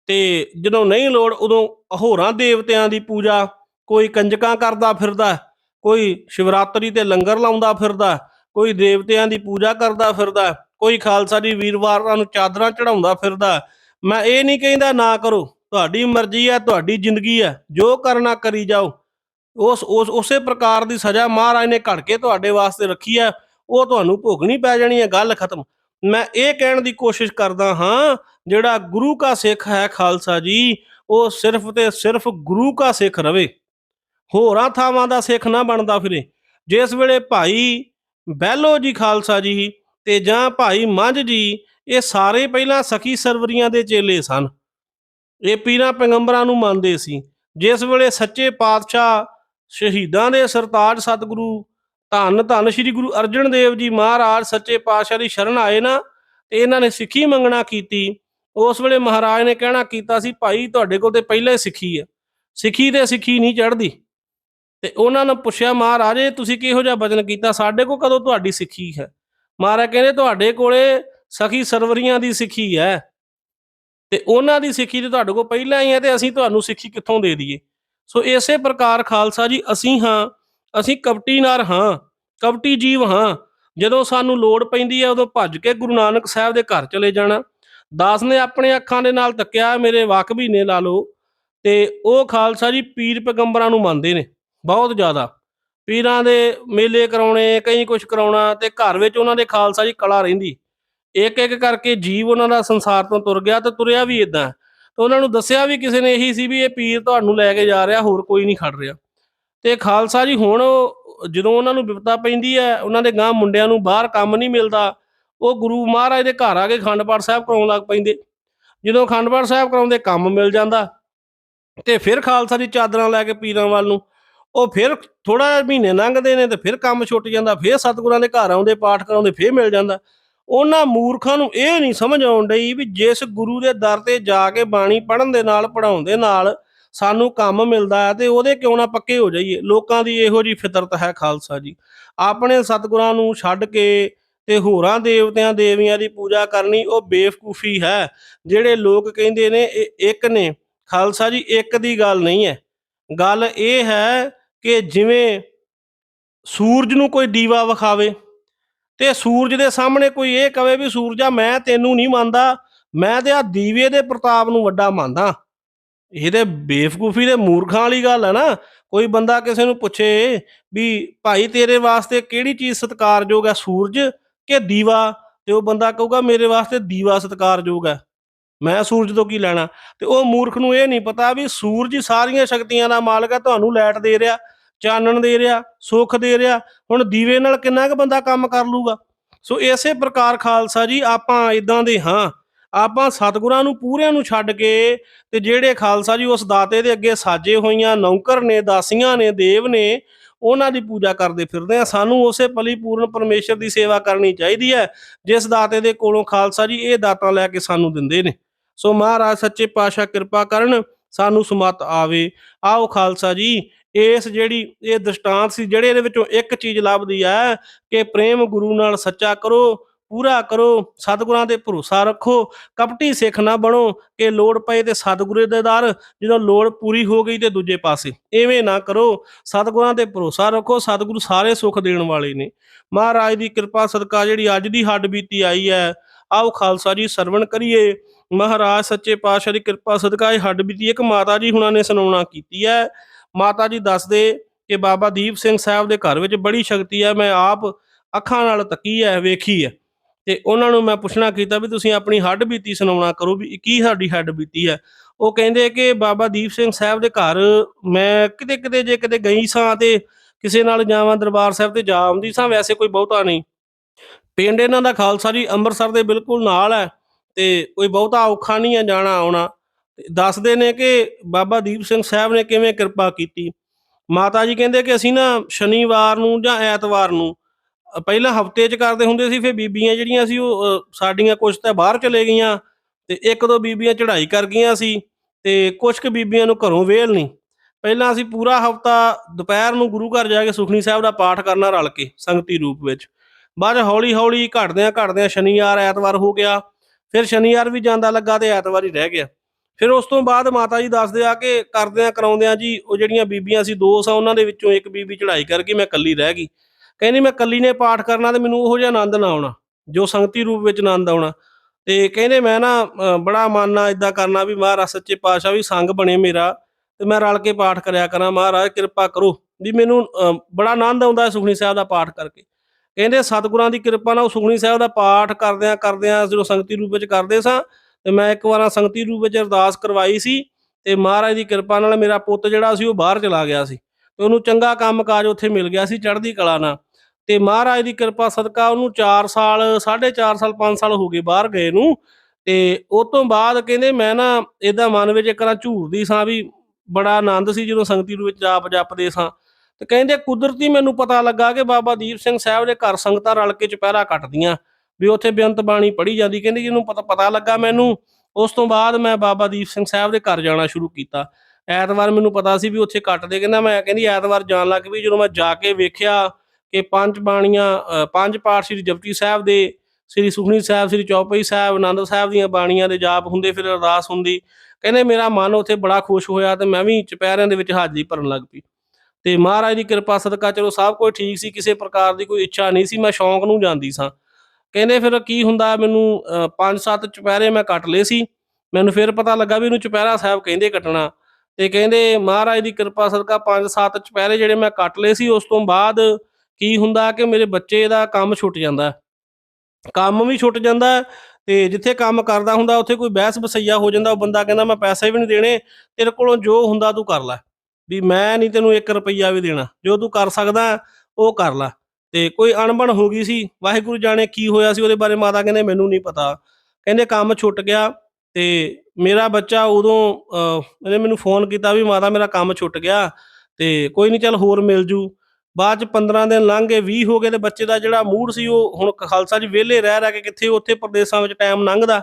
ਤੇ ਜਦੋਂ ਨਹੀਂ ਲੋੜ ਉਦੋਂ ਹੋਰਾਂ ਦੇਵਤਿਆਂ ਦੀ ਪੂਜਾ, ਕੋਈ ਕੰਜਕਾਂ ਕਰਦਾ ਫਿਰਦਾ, ਕੋਈ ਸ਼ਿਵਰਾਤਰੀ ਤੇ ਲੰਗਰ ਲਾਉਂਦਾ ਫਿਰਦਾ, ਕੋਈ ਦੇਵਤਿਆਂ ਦੀ ਪੂਜਾ ਕਰਦਾ ਫਿਰਦਾ, ਕੋਈ ਖਾਲਸਾ ਦੀ ਵੀਰਵਾਰਾਂ ਨੂੰ ਚਾਦਰਾਂ ਚੜਾਉਂਦਾ ਫਿਰਦਾ। ਮੈਂ ਇਹ ਨਹੀਂ ਕਹਿੰਦਾ ਨਾ ਕਰੋ। ਤੁਹਾਡੀ ਮਰਜ਼ੀ ਹੈ, ਤੁਹਾਡੀ ਜ਼ਿੰਦਗੀ ਹੈ, ਜੋ ਕਰਨਾ ਕਰੀ ਜਾਓ। ਉਸ ਉਸ, ਉਸੇ ਪ੍ਰਕਾਰ ਦੀ ਸਜ਼ਾ ਮਹਾਰਾਜ ਨੇ ਘੜ ਕੇ ਤੁਹਾਡੇ ਵਾਸਤੇ ਰੱਖੀ ਹੈ, ਉਹ ਤੁਹਾਨੂੰ ਭੋਗਣੀ ਪੈ ਜਾਣੀ ਹੈ, ਗੱਲ ਖਤਮ। ਮੈਂ ਇਹ ਕਹਿਣ ਦੀ ਕੋਸ਼ਿਸ਼ ਕਰਦਾ ਹਾਂ, ਜਿਹੜਾ ਗੁਰੂ ਕਾ ਸਿੱਖ ਹੈ ਖਾਲਸਾ ਜੀ, ਉਹ ਸਿਰਫ ਤੇ ਸਿਰਫ ਗੁਰੂ ਕਾ ਸਿੱਖ ਰਵੇ। ਹੋਰਾਂ ਥਾਵਾਂ ਦਾ ਸਿੱਖ ਨਾ ਬਣਦਾ ਫਿਰੇ। ਜਿਸ ਵੇਲੇ ਭਾਈ ਬਹਿਲੋ ਜੀ ਖਾਲਸਾ ਜੀ ਤੇ ਜਾਂ ਭਾਈ ਮੰਝ ਜੀ, ਇਹ ਸਾਰੇ ਪਹਿਲਾਂ ਸਖੀ ਸਰਵਰੀਆਂ ਦੇ ਚੇਲੇ ਸਨ। ਇਹ ਪੀਰਾਂ ਪੈਗੰਬਰਾਂ ਨੂੰ ਮੰਨਦੇ ਸੀ। ਜਿਸ ਵੇਲੇ ਸੱਚੇ ਪਾਤਸ਼ਾਹ ਸ਼ਹੀਦਾਂ ਦੇ ਸਰਤਾਜ ਸਤਿਗੁਰੂ ਧੰਨ ਧੰਨ ਸ੍ਰੀ ਗੁਰੂ ਅਰਜਨ ਦੇਵ ਜੀ ਮਹਾਰਾਜ ਸੱਚੇ ਪਾਤਸ਼ਾਹ ਦੀ ਸ਼ਰਨ ਆਏ ਨਾ, ਤੇ ਇਹਨਾਂ ਨੇ ਸਿੱਖੀ ਮੰਗਣਾ ਕੀਤੀ। ਉਸ ਵੇਲੇ ਮਹਾਰਾਜ ਨੇ ਕਹਿਣਾ ਕੀਤਾ ਸੀ, ਭਾਈ, ਤੁਹਾਡੇ ਕੋਲ ਤੇ ਪਹਿਲਾਂ ਹੀ ਸਿੱਖੀ ਹੈ ਸਿੱਖੀ ਤੇ ਸਿੱਖੀ ਨਹੀਂ ਚੜਦੀ ਤੇ ਉਹਨਾਂ ਨੇ ਪੁੱਛਿਆ, ਮਹਾਰਾਜ, ਤੁਸੀਂ ਕਿਹੋ ਜਿਹਾ ਬਚਨ ਕੀਤਾ? ਸਾਡੇ ਕੋਲ ਕਦੋਂ ਤੁਹਾਡੀ ਸਿੱਖੀ ਹੈ? ਮਹਾਰਾਜ ਕਹਿੰਦੇ, ਤੁਹਾਡੇ ਕੋਲੇ ਸਖੀ ਸਰਵਰੀਆਂ ਦੀ ਸਿੱਖੀ ਹੈ। ਤੇ ਉਹਨਾਂ ਦੀ ਸਿੱਖੀ ਤੇ ਤੁਹਾਡੇ ਕੋਲ ਪਹਿਲਾਂ ਹੀ ਹੈ ਤੇ ਅਸੀਂ ਤੁਹਾਨੂੰ ਸਿੱਖੀ ਕਿੱਥੋਂ ਦੇ ਦਈਏ? ਸੋ ਇਸੇ ਪ੍ਰਕਾਰ ਖਾਲਸਾ ਜੀ, ਅਸੀਂ ਹਾਂ, ਅਸੀਂ ਕਪਟੀ ਨਾਰ ਹਾਂ, ਕਪਟੀ ਜੀਵ ਹਾਂ। ਜਦੋਂ ਸਾਨੂੰ ਲੋੜ ਪੈਂਦੀ ਹੈ, ਉਦੋਂ ਭੱਜ ਕੇ ਗੁਰੂ ਨਾਨਕ ਸਾਹਿਬ ਦੇ ਘਰ ਚਲੇ ਜਾਣਾ। ਦਾਸ ਨੇ ਆਪਣੇ ਅੱਖਾਂ ਦੇ ਨਾਲ ਤੱਕਿਆ ਮੇਰੇ ਵਾਕਬੀ ਨੇ ਲਾ ਲਓ। ਤੇ ਉਹ ਖਾਲਸਾ ਜੀ ਪੀਰ ਪੈਗੰਬਰਾਂ ਨੂੰ ਮੰਨਦੇ ਨੇ, ਬਹੁਤ ਜ਼ਿਆਦਾ। ਪੀਰਾਂ ਦੇ ਮੇਲੇ ਕਰਾਉਣੇ, ਕਈ ਕੁਝ ਕਰਾਉਣਾ ਤੇ ਘਰ ਵਿੱਚ ਉਹਨਾਂ ਦੇ ਖਾਲਸਾ ਜੀ ਕਲਾ ਰਹਿੰਦੀ। ਇੱਕ ਇੱਕ ਕਰਕੇ ਜੀਵ ਉਹਨਾਂ ਦਾ ਸੰਸਾਰ ਤੋਂ ਤੁਰ ਗਿਆ ਤੇ ਤੁਰਿਆ ਵੀ ਇਦਾਂ ਤੇ ਉਹਨਾਂ ਨੂੰ ਦੱਸਿਆ ਵੀ ਕਿਸੇ ਨੇ ਇਹੀ ਸੀ ਵੀ ਇਹ ਪੀਰ ਤੁਹਾਨੂੰ ਲੈ ਕੇ ਜਾ ਰਿਹਾ, ਹੋਰ ਕੋਈ ਨਹੀਂ ਖੜ ਰਿਹਾ। ਤੇ ਖਾਲਸਾ ਜੀ ਹੁਣ ਜਦੋਂ ਉਹਨਾਂ ਨੂੰ ਵਿਪਤਾ ਪੈਂਦੀ ਹੈ, ਉਹਨਾਂ ਦੇ ਗਾਂ ਮੁੰਡਿਆਂ ਨੂੰ ਬਾਹਰ ਕੰਮ ਨਹੀਂ ਮਿਲਦਾ, ਉਹ ਗੁਰੂ ਮਹਾਰਾਜ ਦੇ ਘਰ ਆ ਕੇ ਅਖੰਡ ਪਾਠ ਸਾਹਿਬ ਕਰਾਉਣ ਲੱਗ ਪੈਂਦੇ। ਜਦੋਂ ਅਖੰਡ ਪਾਠ ਸਾਹਿਬ ਕਰਾਉਂਦੇ, ਕੰਮ ਮਿਲ ਜਾਂਦਾ। ਤੇ ਫਿਰ ਖਾਲਸਾ ਦੀ ਚਾਦਰਾਂ ਲੈ ਕੇ ਪੀਰਾਂ ਵੱਲ ਨੂੰ, ਉਹ ਫਿਰ ਥੋੜਾ ਮਹੀਨੇ ਲੰਘਦੇ ਨੇ ਤੇ ਫਿਰ ਕੰਮ ਛੁੱਟ ਜਾਂਦਾ, ਫਿਰ ਸਤਿਗੁਰਾਂ ਦੇ ਘਰ ਆਉਂਦੇ, ਪਾਠ ਕਰਾਉਂਦੇ, ਫਿਰ ਮਿਲ ਜਾਂਦਾ। ਉਹਨਾਂ ਮੂਰਖਾਂ ਨੂੰ ਇਹ ਨਹੀਂ ਸਮਝ ਆਉਣ ਡਈ ਵੀ ਜਿਸ ਗੁਰੂ ਦੇ ਦਰ ਤੇ ਜਾ ਕੇ ਬਾਣੀ ਪੜਨ ਦੇ ਨਾਲ ਪੜਾਉਣ ਦੇ ਨਾਲ ਸਾਨੂੰ ਕੰਮ ਮਿਲਦਾ ਹੈ ਤੇ ਉਹਦੇ ਕਿਉਂ ਨਾ ਪੱਕੇ ਹੋ ਜਾਈਏ? ਲੋਕਾਂ ਦੀ ਇਹੋ ਜੀ ਫਿਤਰਤ ਹੈ ਖਾਲਸਾ ਜੀ। ਆਪਣੇ ਸਤਿਗੁਰਾਂ ਨੂੰ ਛੱਡ ਕੇ ਤੇ ਹੋਰਾਂ ਦੇਵਤਿਆਂ ਦੇਵੀਆਂ ਦੀ ਪੂਜਾ ਕਰਨੀ ਉਹ ਬੇਵਕੂਫੀ ਹੈ। ਜਿਹੜੇ ਲੋਕ ਕਹਿੰਦੇ ਨੇ ਇਹ ਇੱਕ ਨੇ, ਖਾਲਸਾ ਜੀ, ਇੱਕ ਦੀ ਗੱਲ ਨਹੀਂ ਹੈ। ਗੱਲ ਇਹ ਹੈ ਕਿ ਜਿਵੇਂ ਸੂਰਜ ਨੂੰ ਕੋਈ ਦੀਵਾ ਵਿਖਾਵੇ ਤੇ ਸੂਰਜ ਦੇ ਸਾਹਮਣੇ ਕੋਈ ਇਹ ਕਵੇ ਵੀ ਸੂਰਜਾ, ਮੈਂ ਤੈਨੂੰ ਨਹੀਂ ਮੰਨਦਾ, ਮੈਂ ਤੇ ਆ ਦੀਵੇ ਦੇ ਪ੍ਰਤਾਪ ਨੂੰ ਵੱਡਾ ਮੰਨਦਾ। ਇਹ ਤੇ ਬੇਵਕੂਫੀ ਦੇ ਮੂਰਖਾਂ ਵਾਲੀ ਗੱਲ ਹੈ ਨਾ। ਕੋਈ ਬੰਦਾ ਕਿਸੇ ਨੂੰ ਪੁੱਛੇ ਵੀ ਭਾਈ ਤੇਰੇ ਵਾਸਤੇ ਕਿਹੜੀ ਚੀਜ਼ ਸਤਿਕਾਰਯੋਗ ਹੈ, ਸੂਰਜ ਕਿ ਦੀਵਾ? ਤੇ ਉਹ ਬੰਦਾ ਕਹੂਗਾ, ਮੇਰੇ ਵਾਸਤੇ ਦੀਵਾ ਸਤਿਕਾਰਯੋਗ ਹੈ। ਮੈਂ ਸੂਰਜ ਤੋਂ ਕੀ ਲੈਣਾ? ਤੇ ਉਹ ਮੂਰਖ ਨੂੰ ਇਹ ਨਹੀਂ ਪਤਾ ਵੀ ਸੂਰਜ ਸਾਰੀਆਂ ਸ਼ਕਤੀਆਂ ਦਾ ਮਾਲਕ ਹੈ, ਤੁਹਾਨੂੰ ਲਾਈਟ ਦੇ ਰਿਹਾ। ਚਾਨਣ ਦੇ ਰਿਹਾ, ਸੁੱਖ ਦੇ ਰਿਹਾ, ਹੁਣ ਦੀਵੇ ਨਾਲ ਕਿੰਨਾ ਕੁ ਬੰਦਾ ਕੰਮ ਕਰ ਲੂਗਾ? ਸੋ ਇਸੇ ਪ੍ਰਕਾਰ ਖਾਲਸਾ ਜੀ, ਆਪਾਂ ਇਦਾਂ ਦੇ ਹਾਂ। ਆਪਾਂ ਸਤਿਗੁਰਾਂ ਨੂੰ, ਪੂਰਿਆਂ ਨੂੰ ਛੱਡ ਕੇ ਤੇ ਜਿਹੜੇ ਖਾਲਸਾ ਜੀ ਉਸ ਦਾਤੇ ਦੇ ਅੱਗੇ ਸਾਜੇ ਹੋਈਆਂ, ਨੌਕਰ ਨੇ, ਦਾਸੀਆਂ ਨੇ, ਦੇਵ ਨੇ, ਉਹਨਾਂ ਦੀ ਪੂਜਾ ਕਰਦੇ ਫਿਰਦੇ ਆ ਸਾਨੂੰ ਉਸੇ ਪਰਿਪੂਰਨ ਪਰਮੇਸ਼ਰ ਦੀ ਸੇਵਾ ਕਰਨੀ ਚਾਹੀਦੀ ਹੈ, ਜਿਸ ਦਾਤੇ ਦੇ ਕੋਲੋਂ ਖਾਲਸਾ ਜੀ ਇਹ ਦਾਤਾਂ ਲੈ ਕੇ ਸਾਨੂੰ ਦਿੰਦੇ ਨੇ। ਸੋ ਮਹਾਰਾਜ ਸੱਚੇ ਪਾਤਸ਼ਾਹ ਕਿਰਪਾ ਕਰਨ, ਸਾਨੂੰ ਸਮਤ ਆਵੇ। ਆਓ ਖਾਲਸਾ ਜੀ ਇਸ ਜਿਹੜੀ ਇਹ ਦ੍ਰਿਸ਼ਟਾਂਤ ਸੀ, ਜਿਹੜੇ ਇਹਦੇ ਵਿੱਚੋਂ ਇੱਕ ਚੀਜ਼ ਲੱਭਦੀ ਹੈ ਕਿ ਪ੍ਰੇਮ ਗੁਰੂ ਨਾਲ ਸੱਚਾ ਕਰੋ, ਪੂਰਾ ਕਰੋ, ਸਤਿਗੁਰਾਂ ਤੇ ਭਰੋਸਾ ਰੱਖੋ, ਕਪਟੀ ਸਿੱਖ ਨਾ ਬਣੋ ਕਿ ਲੋੜ ਪਏ ਤੇ ਸਤਿਗੁਰੂ ਦੇ ਦਰ, ਜਦੋਂ ਲੋੜ ਪੂਰੀ ਹੋ ਗਈ ਤੇ ਦੂਜੇ ਪਾਸੇ। ਐਵੇਂ ਨਾ ਕਰੋ, ਸਤਿਗੁਰਾਂ ਤੇ ਭਰੋਸਾ ਰੱਖੋ, ਸਤਿਗੁਰੂ ਸਾਰੇ ਸੁੱਖ ਦੇਣ ਵਾਲੇ ਨੇ। ਮਹਾਰਾਜ ਦੀ ਕਿਰਪਾ ਸਦਕਾ ਜਿਹੜੀ ਅੱਜ ਦੀ ਹੱਡ ਬੀਤੀ ਆਈ ਹੈ, ਆਓ ਖਾਲਸਾ ਜੀ ਸਰਵਣ ਕਰੀਏ। ਮਹਾਰਾਜ ਸੱਚੇ ਪਾਤਸ਼ਾਹ ਦੀ ਕਿਰਪਾ ਸਦਕਾ ਇਹ ਹੱਡ ਬੀਤੀ ਇੱਕ ਮਾਤਾ ਜੀ ਹੁਣਾਂ ਨੇ ਸੁਣਾਉਣਾ ਕੀਤੀ ਹੈ। ਮਾਤਾ ਜੀ ਦੱਸਦੇ ਕਿ ਬਾਬਾ ਦੀਪ ਸਿੰਘ ਸਾਹਿਬ ਦੇ ਘਰ ਵਿੱਚ ਬੜੀ ਸ਼ਕਤੀ ਹੈ, ਮੈਂ ਆਪ ਅੱਖਾਂ ਨਾਲ ਤੱਕੀ ਹੈ, ਵੇਖੀ ਹੈ। ਤੇ ਉਹਨਾਂ ਨੂੰ ਮੈਂ ਪੁੱਛਣਾ ਕੀਤਾ ਵੀ ਤੁਸੀਂ ਆਪਣੀ ਹੱਡ ਬੀਤੀ ਸੁਣਾਉਣਾ ਕਰੋ ਵੀ ਕੀ ਸਾਡੀ ਹੱਡ ਬੀਤੀ ਹੈ। ਉਹ ਕਹਿੰਦੇ ਕਿ ਬਾਬਾ ਦੀਪ ਸਿੰਘ ਸਾਹਿਬ ਦੇ ਘਰ ਮੈਂ ਕਿਤੇ ਕਿਤੇ ਜੇ ਕਿਤੇ ਗਈ ਸਾਂ ਤੇ ਕਿਸੇ ਨਾਲ ਜਾਵਾਂ, ਦਰਬਾਰ ਸਾਹਿਬ ਤੇ ਜਾ ਆਉਂਦੀ ਸਾਂ, ਵੈਸੇ ਕੋਈ ਬਹੁਤਾ ਨਹੀਂ। ਪਿੰਡ ਇਹਨਾਂ ਦਾ ਖਾਲਸਾ ਜੀ ਅੰਮ੍ਰਿਤਸਰ ਦੇ ਬਿਲਕੁਲ ਨਾਲ ਹੈ ਤੇ ਕੋਈ ਬਹੁਤਾ ਔਖਾ ਨਹੀਂ ਹੈ ਜਾਣਾ ਆਉਣਾ। ਦੱਸਦੇ ਨੇ ਕਿ ਬਾਬਾ ਦੀਪ ਸਿੰਘ ਸਾਹਿਬ ਨੇ ਕਿਵੇਂ ਕਿਰਪਾ ਕੀਤੀ। ਮਾਤਾ ਜੀ ਕਹਿੰਦੇ ਕਿ ਅਸੀਂ ਨਾ ਸ਼ਨੀਵਾਰ ਨੂੰ ਜਾਂ ਐਤਵਾਰ ਨੂੰ ਪਹਿਲਾਂ ਹਫ਼ਤੇ 'ਚ ਕਰਦੇ ਹੁੰਦੇ ਸੀ, ਫਿਰ ਬੀਬੀਆਂ ਜਿਹੜੀਆਂ ਸੀ ਉਹ ਸਾਡੀਆਂ ਕੁਛ ਤਾਂ ਬਾਹਰ ਚਲੇ ਗਈਆਂ ਤੇ ਇੱਕ ਦੋ ਬੀਬੀਆਂ ਚੜ੍ਹਾਈ ਕਰ ਗਈਆਂ ਸੀ ਤੇ ਕੁਛ ਕੁ ਬੀਬੀਆਂ ਨੂੰ ਘਰੋਂ ਵੇਲ ਨਹੀਂ। ਪਹਿਲਾਂ ਅਸੀਂ ਪੂਰਾ ਹਫਤਾ ਦੁਪਹਿਰ ਨੂੰ ਗੁਰੂ ਘਰ ਜਾ ਕੇ ਸੁਖਨੀ ਸਾਹਿਬ ਦਾ ਪਾਠ ਕਰਨਾ ਰਲ ਕੇ ਸੰਗਤੀ ਰੂਪ ਵਿੱਚ। ਬਾਅਦ ਹੌਲੀ ਹੌਲੀ ਘਟਦਿਆਂ ਘਟਦਿਆਂ ਸ਼ਨੀਵਾਰ, ਐਤਵਾਰ ਹੋ ਗਿਆ, ਫਿਰ ਸ਼ਨੀਵਾਰ ਵੀ ਜਾਂਦਾ ਲੱਗਾ ਤੇ ਐਤਵਾਰ ਹੀ ਰਹਿ ਗਿਆ। ਫਿਰ ਉਸ ਤੋਂ ਬਾਅਦ ਮਾਤਾ ਜੀ ਦੱਸਦੇ ਆ ਕਿ ਕਰਦਿਆਂ ਕਰਾਉਂਦਿਆਂ ਜੀ ਉਹ ਜਿਹੜੀਆਂ ਬੀਬੀਆਂ ਸੀ ਦੋ ਸਾਂ ਉਹਨਾਂ ਦੇ ਵਿੱਚੋਂ ਇੱਕ ਬੀਬੀ ਚੜਾਈ ਕਰ ਗਈ ਮੈਂ ਇਕੱਲੀ ਰਹਿ ਗਈ। ਕਹਿੰਦੀ ਮੈਂ ਇਕੱਲੀ ਨੇ ਪਾਠ ਕਰਨਾ ਤੇ ਮੈਨੂੰ ਉਹੋ ਜਿਹਾ ਆਨੰਦ ਨਾ ਆਉਣਾ ਜੋ ਸੰਗਤੀ ਰੂਪ ਵਿੱਚ ਆਨੰਦ ਆਉਣਾ। ਤੇ ਕਹਿੰਦੇ ਮੈਂ ਨਾ ਅ, ਬੜਾ ਮੰਨਣਾ ਇਦਾਂ ਕਰਨਾ ਵੀ ਮਹਾਰਾਜ ਸੱਚੇ ਪਾਤਸ਼ਾਹ ਵੀ ਸੰਗ ਬਣੇ ਮੇਰਾ ਤੇ ਮੈਂ ਰਲ ਕੇ ਪਾਠ ਕਰਿਆ ਕਰਾਂ ਮਹਾਰਾਜ ਕਿਰਪਾ ਕਰੋ ਵੀ ਮੈਨੂੰ ਅ, ਬੜਾ ਆਨੰਦ ਆਉਂਦਾ ਹੈ ਸੁਖਨੀ ਸਾਹਿਬ ਦਾ ਪਾਠ ਕਰਕੇ। ਕਹਿੰਦੇ ਸਤਿਗੁਰਾਂ ਦੀ ਕਿਰਪਾ ਨਾਲ ਉਹ ਸੁਖਨੀ ਸਾਹਿਬ ਦਾ ਪਾਠ ਕਰਦਿਆਂ ਕਰਦਿਆਂ ਜਦੋਂ ਸੰਗਤੀ ਰੂਪ ਵਿੱਚ ਕਰਦੇ ਸਾਂ ਤੇ ਮੈਂ ਇੱਕ ਵਾਰਾਂ ਸੰਗਤੀ ਰੂਪ ਵਿੱਚ ਅਰਦਾਸ ਕਰਵਾਈ ਸੀ ਤੇ ਮਹਾਰਾਜ ਦੀ ਕਿਰਪਾ ਨਾਲ ਮੇਰਾ ਪੁੱਤ ਜਿਹੜਾ ਸੀ ਉਹ ਬਾਹਰ ਚਲਾ ਗਿਆ ਸੀ ਤੇ ਉਹਨੂੰ ਚੰਗਾ ਕੰਮ ਕਾਜ ਉੱਥੇ ਮਿਲ ਗਿਆ ਸੀ ਚੜ੍ਹਦੀ ਕਲਾ ਨਾਲ ਤੇ ਮਹਾਰਾਜ ਦੀ ਕਿਰਪਾ ਸਦਕਾ ਉਹਨੂੰ 4 ਸਾਲ 4.5 ਸਾਲ 5 ਸਾਲ ਹੋ ਗਏ ਬਾਹਰ ਗਏ ਨੂੰ ਤੇ ਉਸ ਤੋਂ ਬਾਅਦ ਕਹਿੰਦੇ ਮੈਂ ਨਾ ਇਹਦਾ ਮਨ ਵਿੱਚ ਇੱਕ ਵਾਰ ਝੂਰਦੀ ਸਾਂ ਵੀ ਬੜਾ ਆਨੰਦ ਸੀ ਜਦੋਂ ਸੰਗਤੀ ਰੂਪ ਵਿੱਚ ਜਾਪ ਜਪਦੇ ਸਾਂ ਤੇ ਕਹਿੰਦੇ ਕੁਦਰਤੀ ਮੈਨੂੰ ਪਤਾ ਲੱਗਾ ਕਿ ਬਾਬਾ ਦੀਪ ਸਿੰਘ ਸਾਹਿਬ ਦੇ ਘਰ ਸੰਗਤਾਂ ਰਲ ਕੇ ਚੁਪਹਿਰਾ ਕੱਟਦੀਆਂ ਵੀ ਉੱਥੇ ਬੇਅੰਤ ਬਾਣੀ ਪੜ੍ਹੀ ਜਾਂਦੀ, ਕਹਿੰਦੀ ਜਿਹਨੂੰ ਪਤਾ ਪਤਾ ਲੱਗਾ ਮੈਨੂੰ, ਉਸ ਤੋਂ ਬਾਅਦ ਮੈਂ ਬਾਬਾ ਦੀਪ ਸਿੰਘ ਸਾਹਿਬ ਦੇ ਘਰ ਜਾਣਾ ਸ਼ੁਰੂ ਕੀਤਾ। ਐਤਵਾਰ ਮੈਨੂੰ ਪਤਾ ਸੀ ਵੀ ਉੱਥੇ ਕੱਟਦੇ ਕਹਿੰਦਾ ਮੈਂ, ਕਹਿੰਦੀ ਐਤਵਾਰ ਜਾਣ ਲੱਗ ਪਈ, ਜਦੋਂ ਮੈਂ ਜਾ ਕੇ ਵੇਖਿਆ ਕਿ ਪੰਜ ਬਾਣੀਆਂ ਪੰਜ ਪਾਠ ਸ੍ਰੀ ਜਪਜੀ ਸਾਹਿਬ ਦੇ, ਸ੍ਰੀ ਸੁਖਨੀ ਸਾਹਿਬ, ਸ੍ਰੀ ਚੌਪਈ ਸਾਹਿਬ, ਆਨੰਦ ਸਾਹਿਬ ਦੀਆਂ ਬਾਣੀਆਂ ਦੇ ਜਾਪ ਹੁੰਦੇ, ਫਿਰ ਅਰਦਾਸ ਹੁੰਦੀ। ਕਹਿੰਦੇ ਮੇਰਾ ਮਨ ਉੱਥੇ ਬੜਾ ਖੁਸ਼ ਹੋਇਆ ਤੇ ਮੈਂ ਵੀ ਚੁਪਹਿਰਿਆਂ ਦੇ ਵਿੱਚ ਹਾਜ਼ਰੀ ਭਰਨ ਲੱਗ ਪਈ। ਤੇ ਮਹਾਰਾਜ ਦੀ ਕਿਰਪਾ ਸਦਕਾ ਚਲੋ ਸਭ ਕੁਝ ਠੀਕ ਸੀ, ਕਿਸੇ ਪ੍ਰਕਾਰ ਦੀ ਕੋਈ ਇੱਛਾ ਨਹੀਂ ਸੀ, ਮੈਂ ਸ਼ੌਂਕ ਨੂੰ ਜਾਂਦੀ ਸਾਂ। ਕਹਿੰਦੇ ਫਿਰ ਕੀ ਹੁੰਦਾ ਮੈਨੂੰ ਅ, ਪੰਜ ਸੱਤ ਚੁਪਹਿਰੇ ਮੈਂ ਕੱਟ ਲਏ ਸੀ। ਮੈਨੂੰ ਫਿਰ ਪਤਾ ਲੱਗਾ ਵੀ ਇਹਨੂੰ ਚੁਪਹਿਰਾ ਸਾਹਿਬ ਕਹਿੰਦੇ ਕੱਟਣਾ। ਤੇ ਕਹਿੰਦੇ ਮਹਾਰਾਜ ਦੀ ਕਿਰਪਾ ਸਦਕਾ ਪੰਜ ਸੱਤ ਚੁਪਹਿਰੇ ਜਿਹੜੇ ਮੈਂ ਕੱਟ ਲਏ ਸੀ ਉਸ ਤੋਂ ਬਾਅਦ ਕੀ ਹੁੰਦਾ ਕਿ ਮੇਰੇ ਬੱਚੇ ਦਾ ਕੰਮ ਛੁੱਟ ਜਾਂਦਾ ਕੰਮ ਵੀ ਛੁੱਟ ਜਾਂਦਾ ਤੇ ਜਿੱਥੇ ਕੰਮ ਕਰਦਾ ਹੁੰਦਾ ਉੱਥੇ ਕੋਈ ਬਹਿਸ ਬਸਈਆ ਹੋ ਜਾਂਦਾ ਉਹ ਬੰਦਾ ਕਹਿੰਦਾ ਮੈਂ ਪੈਸੇ ਵੀ ਨਹੀਂ ਦੇਣੇ ਤੇਰੇ ਕੋਲੋਂ ਜੋ ਹੁੰਦਾ ਤੂੰ ਕਰ ਲੈ। ਵੀ ਮੈਂ ਨਹੀਂ ਤੈਨੂੰ 1 ਰੁਪਈਆ ਵੀ ਦੇਣਾ। ਜੋ ਤੂੰ ਕਰ ਸਕਦਾ ਉਹ ਕਰ ਲੈ। ਤੇ ਕੋਈ ਅਣਬਣ ਹੋ ਗਈ ਸੀ ਵਾਹਿਗੁਰੂ ਜਾਣੇ ਕੀ ਹੋਇਆ ਸੀ ਉਹਦੇ ਬਾਰੇ ਮਾਤਾ ਕਹਿੰਦੇ ਮੈਨੂੰ ਨਹੀਂ ਪਤਾ। ਕਹਿੰਦੇ ਕੰਮ ਛੁੱਟ ਗਿਆ ਤੇ ਮੇਰਾ ਬੱਚਾ ਉਦੋਂ ਅਹ, ਇਹਨੇ ਮੈਨੂੰ ਫੋਨ ਕੀਤਾ ਵੀ ਮਾਤਾ ਮੇਰਾ ਕੰਮ ਛੁੱਟ ਗਿਆ ਤੇ ਕੋਈ ਨਹੀਂ ਚੱਲ ਹੋਰ ਮਿਲ ਜੂ। ਬਾਅਦ ਚ 15 ਦਿਨ ਲੰਘ ਗਏ 20 ਹੋ ਗਏ ਤੇ ਬੱਚੇ ਦਾ ਜਿਹੜਾ ਮੂਡ ਸੀ ਉਹ ਹੁਣ ਖਾਲਸਾ ਜੀ ਵਿਹਲੇ ਰਹਿ ਰਹਿ ਕੇ ਕਿੱਥੇ ਉੱਥੇ ਪ੍ਰਦੇਸ਼ਾਂ ਵਿੱਚ ਟਾਈਮ ਲੰਘਦਾ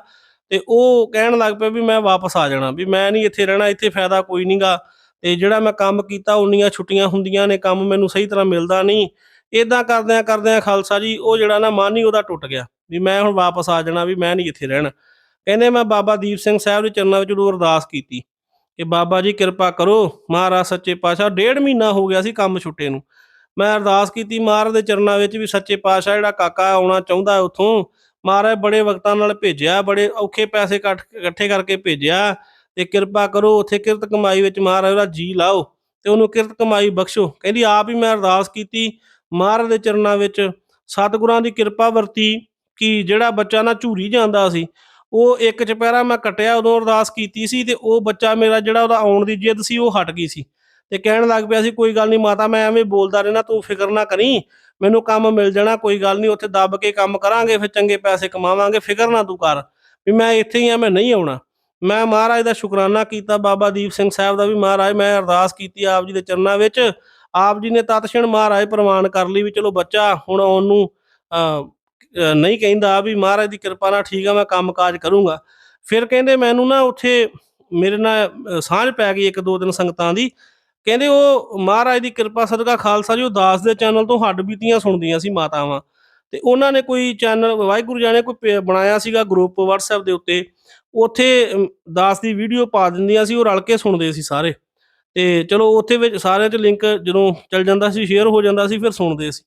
ਤੇ ਉਹ ਕਹਿਣ ਲੱਗ ਪਿਆ ਵੀ ਮੈਂ ਵਾਪਸ ਆ ਜਾਣਾ ਵੀ ਮੈਂ ਨਹੀਂ ਇੱਥੇ ਰਹਿਣਾ ਇੱਥੇ ਫਾਇਦਾ ਕੋਈ ਨਹੀਂਗਾ ਤੇ ਜਿਹੜਾ ਮੈਂ ਕੰਮ ਕੀਤਾ ਉਨੀਆਂ ਛੁੱਟੀਆਂ ਹੁੰਦੀਆਂ ਨੇ ਕੰਮ ਮੈਨੂੰ ਸਹੀ ਤਰ੍ਹਾਂ ਮਿਲਦਾ ਨਹੀਂ। ਇਦਾਂ ਕਰਦਿਆਂ ਕਰਦਿਆਂ ਖਾਲਸਾ ਜੀ, ਉਹ ਜਿਹੜਾ ਨਾ ਮਨ ਹੀ ਉਹਦਾ ਟੁੱਟ ਗਿਆ ਵੀ ਮੈਂ ਹੁਣ ਵਾਪਸ ਆ ਜਾਣਾ, ਵੀ ਮੈਂ ਨਹੀਂ ਇੱਥੇ ਰਹਿਣਾ। ਕਹਿੰਦੇ ਮੈਂ ਬਾਬਾ ਦੀਪ ਸਿੰਘ ਸਾਹਿਬ ਦੇ ਚਰਨਾਂ ਵਿੱਚ ਉਦੋਂ ਅਰਦਾਸ ਕੀਤੀ ਕਿ ਬਾਬਾ ਜੀ ਕਿਰਪਾ ਕਰੋ, ਮਹਾਰਾਜ ਸੱਚੇ ਪਾਤਸ਼ਾਹ, ਡੇਢ ਮਹੀਨਾ ਹੋ ਗਿਆ ਸੀ ਕੰਮ ਛੁੱਟੇ ਨੂੰ। ਮੈਂ ਅਰਦਾਸ ਕੀਤੀ ਮਹਾਰਾਜ ਦੇ ਚਰਨਾਂ ਵਿੱਚ ਵੀ ਸੱਚੇ ਪਾਤਸ਼ਾਹ ਜਿਹੜਾ ਕਾਕਾ ਆਉਣਾ ਚਾਹੁੰਦਾ ਉੱਥੋਂ, ਮਹਾਰਾਜ ਬੜੇ ਵਕਤਾਂ ਨਾਲ ਭੇਜਿਆ, ਬੜੇ ਔਖੇ ਪੈਸੇ ਕੱਟ ਇਕੱਠੇ ਕਰਕੇ ਭੇਜਿਆ ਤੇ ਕਿਰਪਾ ਕਰੋ, ਉੱਥੇ ਕਿਰਤ ਕਮਾਈ ਵਿੱਚ ਮਹਾਰਾਜ ਦਾ ਜੀ ਲਾਓ ਤੇ ਉਹਨੂੰ ਕਿਰਤ ਕਮਾਈ ਬਖਸ਼ੋ। ਕਹਿੰਦੀ ਆਪ ਹੀ ਮੈਂ ਅਰਦਾਸ ਕੀਤੀ ਮਹਾਰਾਜ ਦੇ ਚਰਨਾਂ ਵਿੱਚ ਸਤਿਗੁਰਾਂ ਦੀ ਕਿਰਪਾ ਵਰਤੀ ਕਿ ਜਿਹੜਾ ਬੱਚਾ ਨਾ ਝੂਰੀ ਜਾਂਦਾ ਸੀ, ਉਹ ਇੱਕ ਚਪਹਿਰਾ ਮੈਂ ਕਟਿਆ, ਉਦੋਂ ਅਰਦਾਸ ਕੀਤੀ ਸੀ ਤੇ ਉਹ ਬੱਚਾ ਮੇਰਾ ਜਿਹੜਾ ਉਹਦਾ ਆਉਣ ਦੀ ਜਿੱਦ ਸੀ, ਉਹ ਹਟ ਗਈ ਸੀ। ਤੇ ਕਹਿਣ ਲੱਗ ਪਿਆ ਸੀ, ਕੋਈ ਗੱਲ ਨਹੀਂ ਮਾਤਾ, ਮੈਂ ਐਵੇਂ ਬੋਲਦਾ ਰਹਿਣਾ, ਤੂੰ ਫਿਕਰ ਨਾ ਕਰੀ, ਮੈਨੂੰ ਕੰਮ ਮਿਲ ਜਾਣਾ, ਕੋਈ ਗੱਲ ਨਹੀਂ, ਉੱਥੇ ਦੱਬ ਕੇ ਕੰਮ ਕਰਾਂਗੇ, ਫਿਰ ਚੰਗੇ ਪੈਸੇ ਕਮਾਵਾਂਗੇ, ਫਿਕਰ ਨਾ ਤੂੰ ਕਰ, ਵੀ ਮੈਂ ਇੱਥੇ ਹੀ ਆ, ਮੈਂ ਨਹੀਂ ਆਉਣਾ। ਮੈਂ ਮਹਾਰਾਜ ਦਾ ਸ਼ੁਕਰਾਨਾ ਕੀਤਾ, ਬਾਬਾ ਦੀਪ ਸਿੰਘ ਸਾਹਿਬ ਦਾ ਵੀ ਮਹਾਰਾਜ, ਮੈਂ ਅਰਦਾਸ ਕੀਤੀ ਆਪ ਜੀ ਦੇ ਚਰਨਾਂ ਵਿੱਚ ਆਪ ਜੀ ਨੇ ਤਤਛਣ ਮਹਾਰਾਜ ਪ੍ਰਵਾਨ ਕਰ ਲਈ ਵੀ ਚਲੋ ਬੱਚਾ ਹੁਣ ਉਹਨੂੰ ਅਹ, ਨਹੀਂ ਕਹਿੰਦਾ ਵੀ ਮਹਾਰਾਜ ਦੀ ਕਿਰਪਾ ਨਾਲ ਠੀਕ ਆ ਮੈਂ ਕੰਮਕਾਜ ਕਰੂੰਗਾ। ਫਿਰ ਕਹਿੰਦੇ ਮੈਨੂੰ ਨਾ ਉੱਥੇ ਮੇਰੇ ਨਾਲ ਸਾਂਝ ਪੈ ਗਈ ਇੱਕ ਦੋ ਦਿਨ ਸੰਗਤਾਂ ਦੀ। ਕਹਿੰਦੇ ਉਹ ਮਹਾਰਾਜ ਦੀ ਕਿਰਪਾ ਸਦਕਾ ਖਾਲਸਾ ਜੀ ਉਹ ਦਾਸ ਦੇ ਚੈਨਲ ਤੋਂ ਹੱਡ ਬੀਤੀਆਂ ਸੁਣਦੀਆਂ ਸੀ ਮਾਤਾਵਾਂ। ਤੇ ਉਹਨਾਂ ਨੇ ਕੋਈ ਚੈਨਲ ਵਾਹਿਗੁਰੂ ਜਾਣੇ ਕੋਈ ਪੇ- ਬਣਾਇਆ ਸੀਗਾ ਗਰੁੱਪ WhatsApp ਦੇ ਉੱਤੇ। ਉੱਥੇ ਦਾਸ ਦੀ ਵੀਡੀਓ ਪਾ ਦਿੰਦੀਆਂ ਸੀ ਉਹ ਰਲ ਕੇ ਸੁਣਦੇ ਸੀ ਸਾਰੇ। ਤੇ ਚਲੋ ਉੱਥੇ ਵਿੱਚ ਸਾਰਿਆਂ 'ਚ ਲਿੰਕ ਜਦੋਂ ਚੱਲ ਜਾਂਦਾ ਸੀ ਸ਼ੇਅਰ ਹੋ ਜਾਂਦਾ ਸੀ, ਫਿਰ ਸੁਣਦੇ ਸੀ।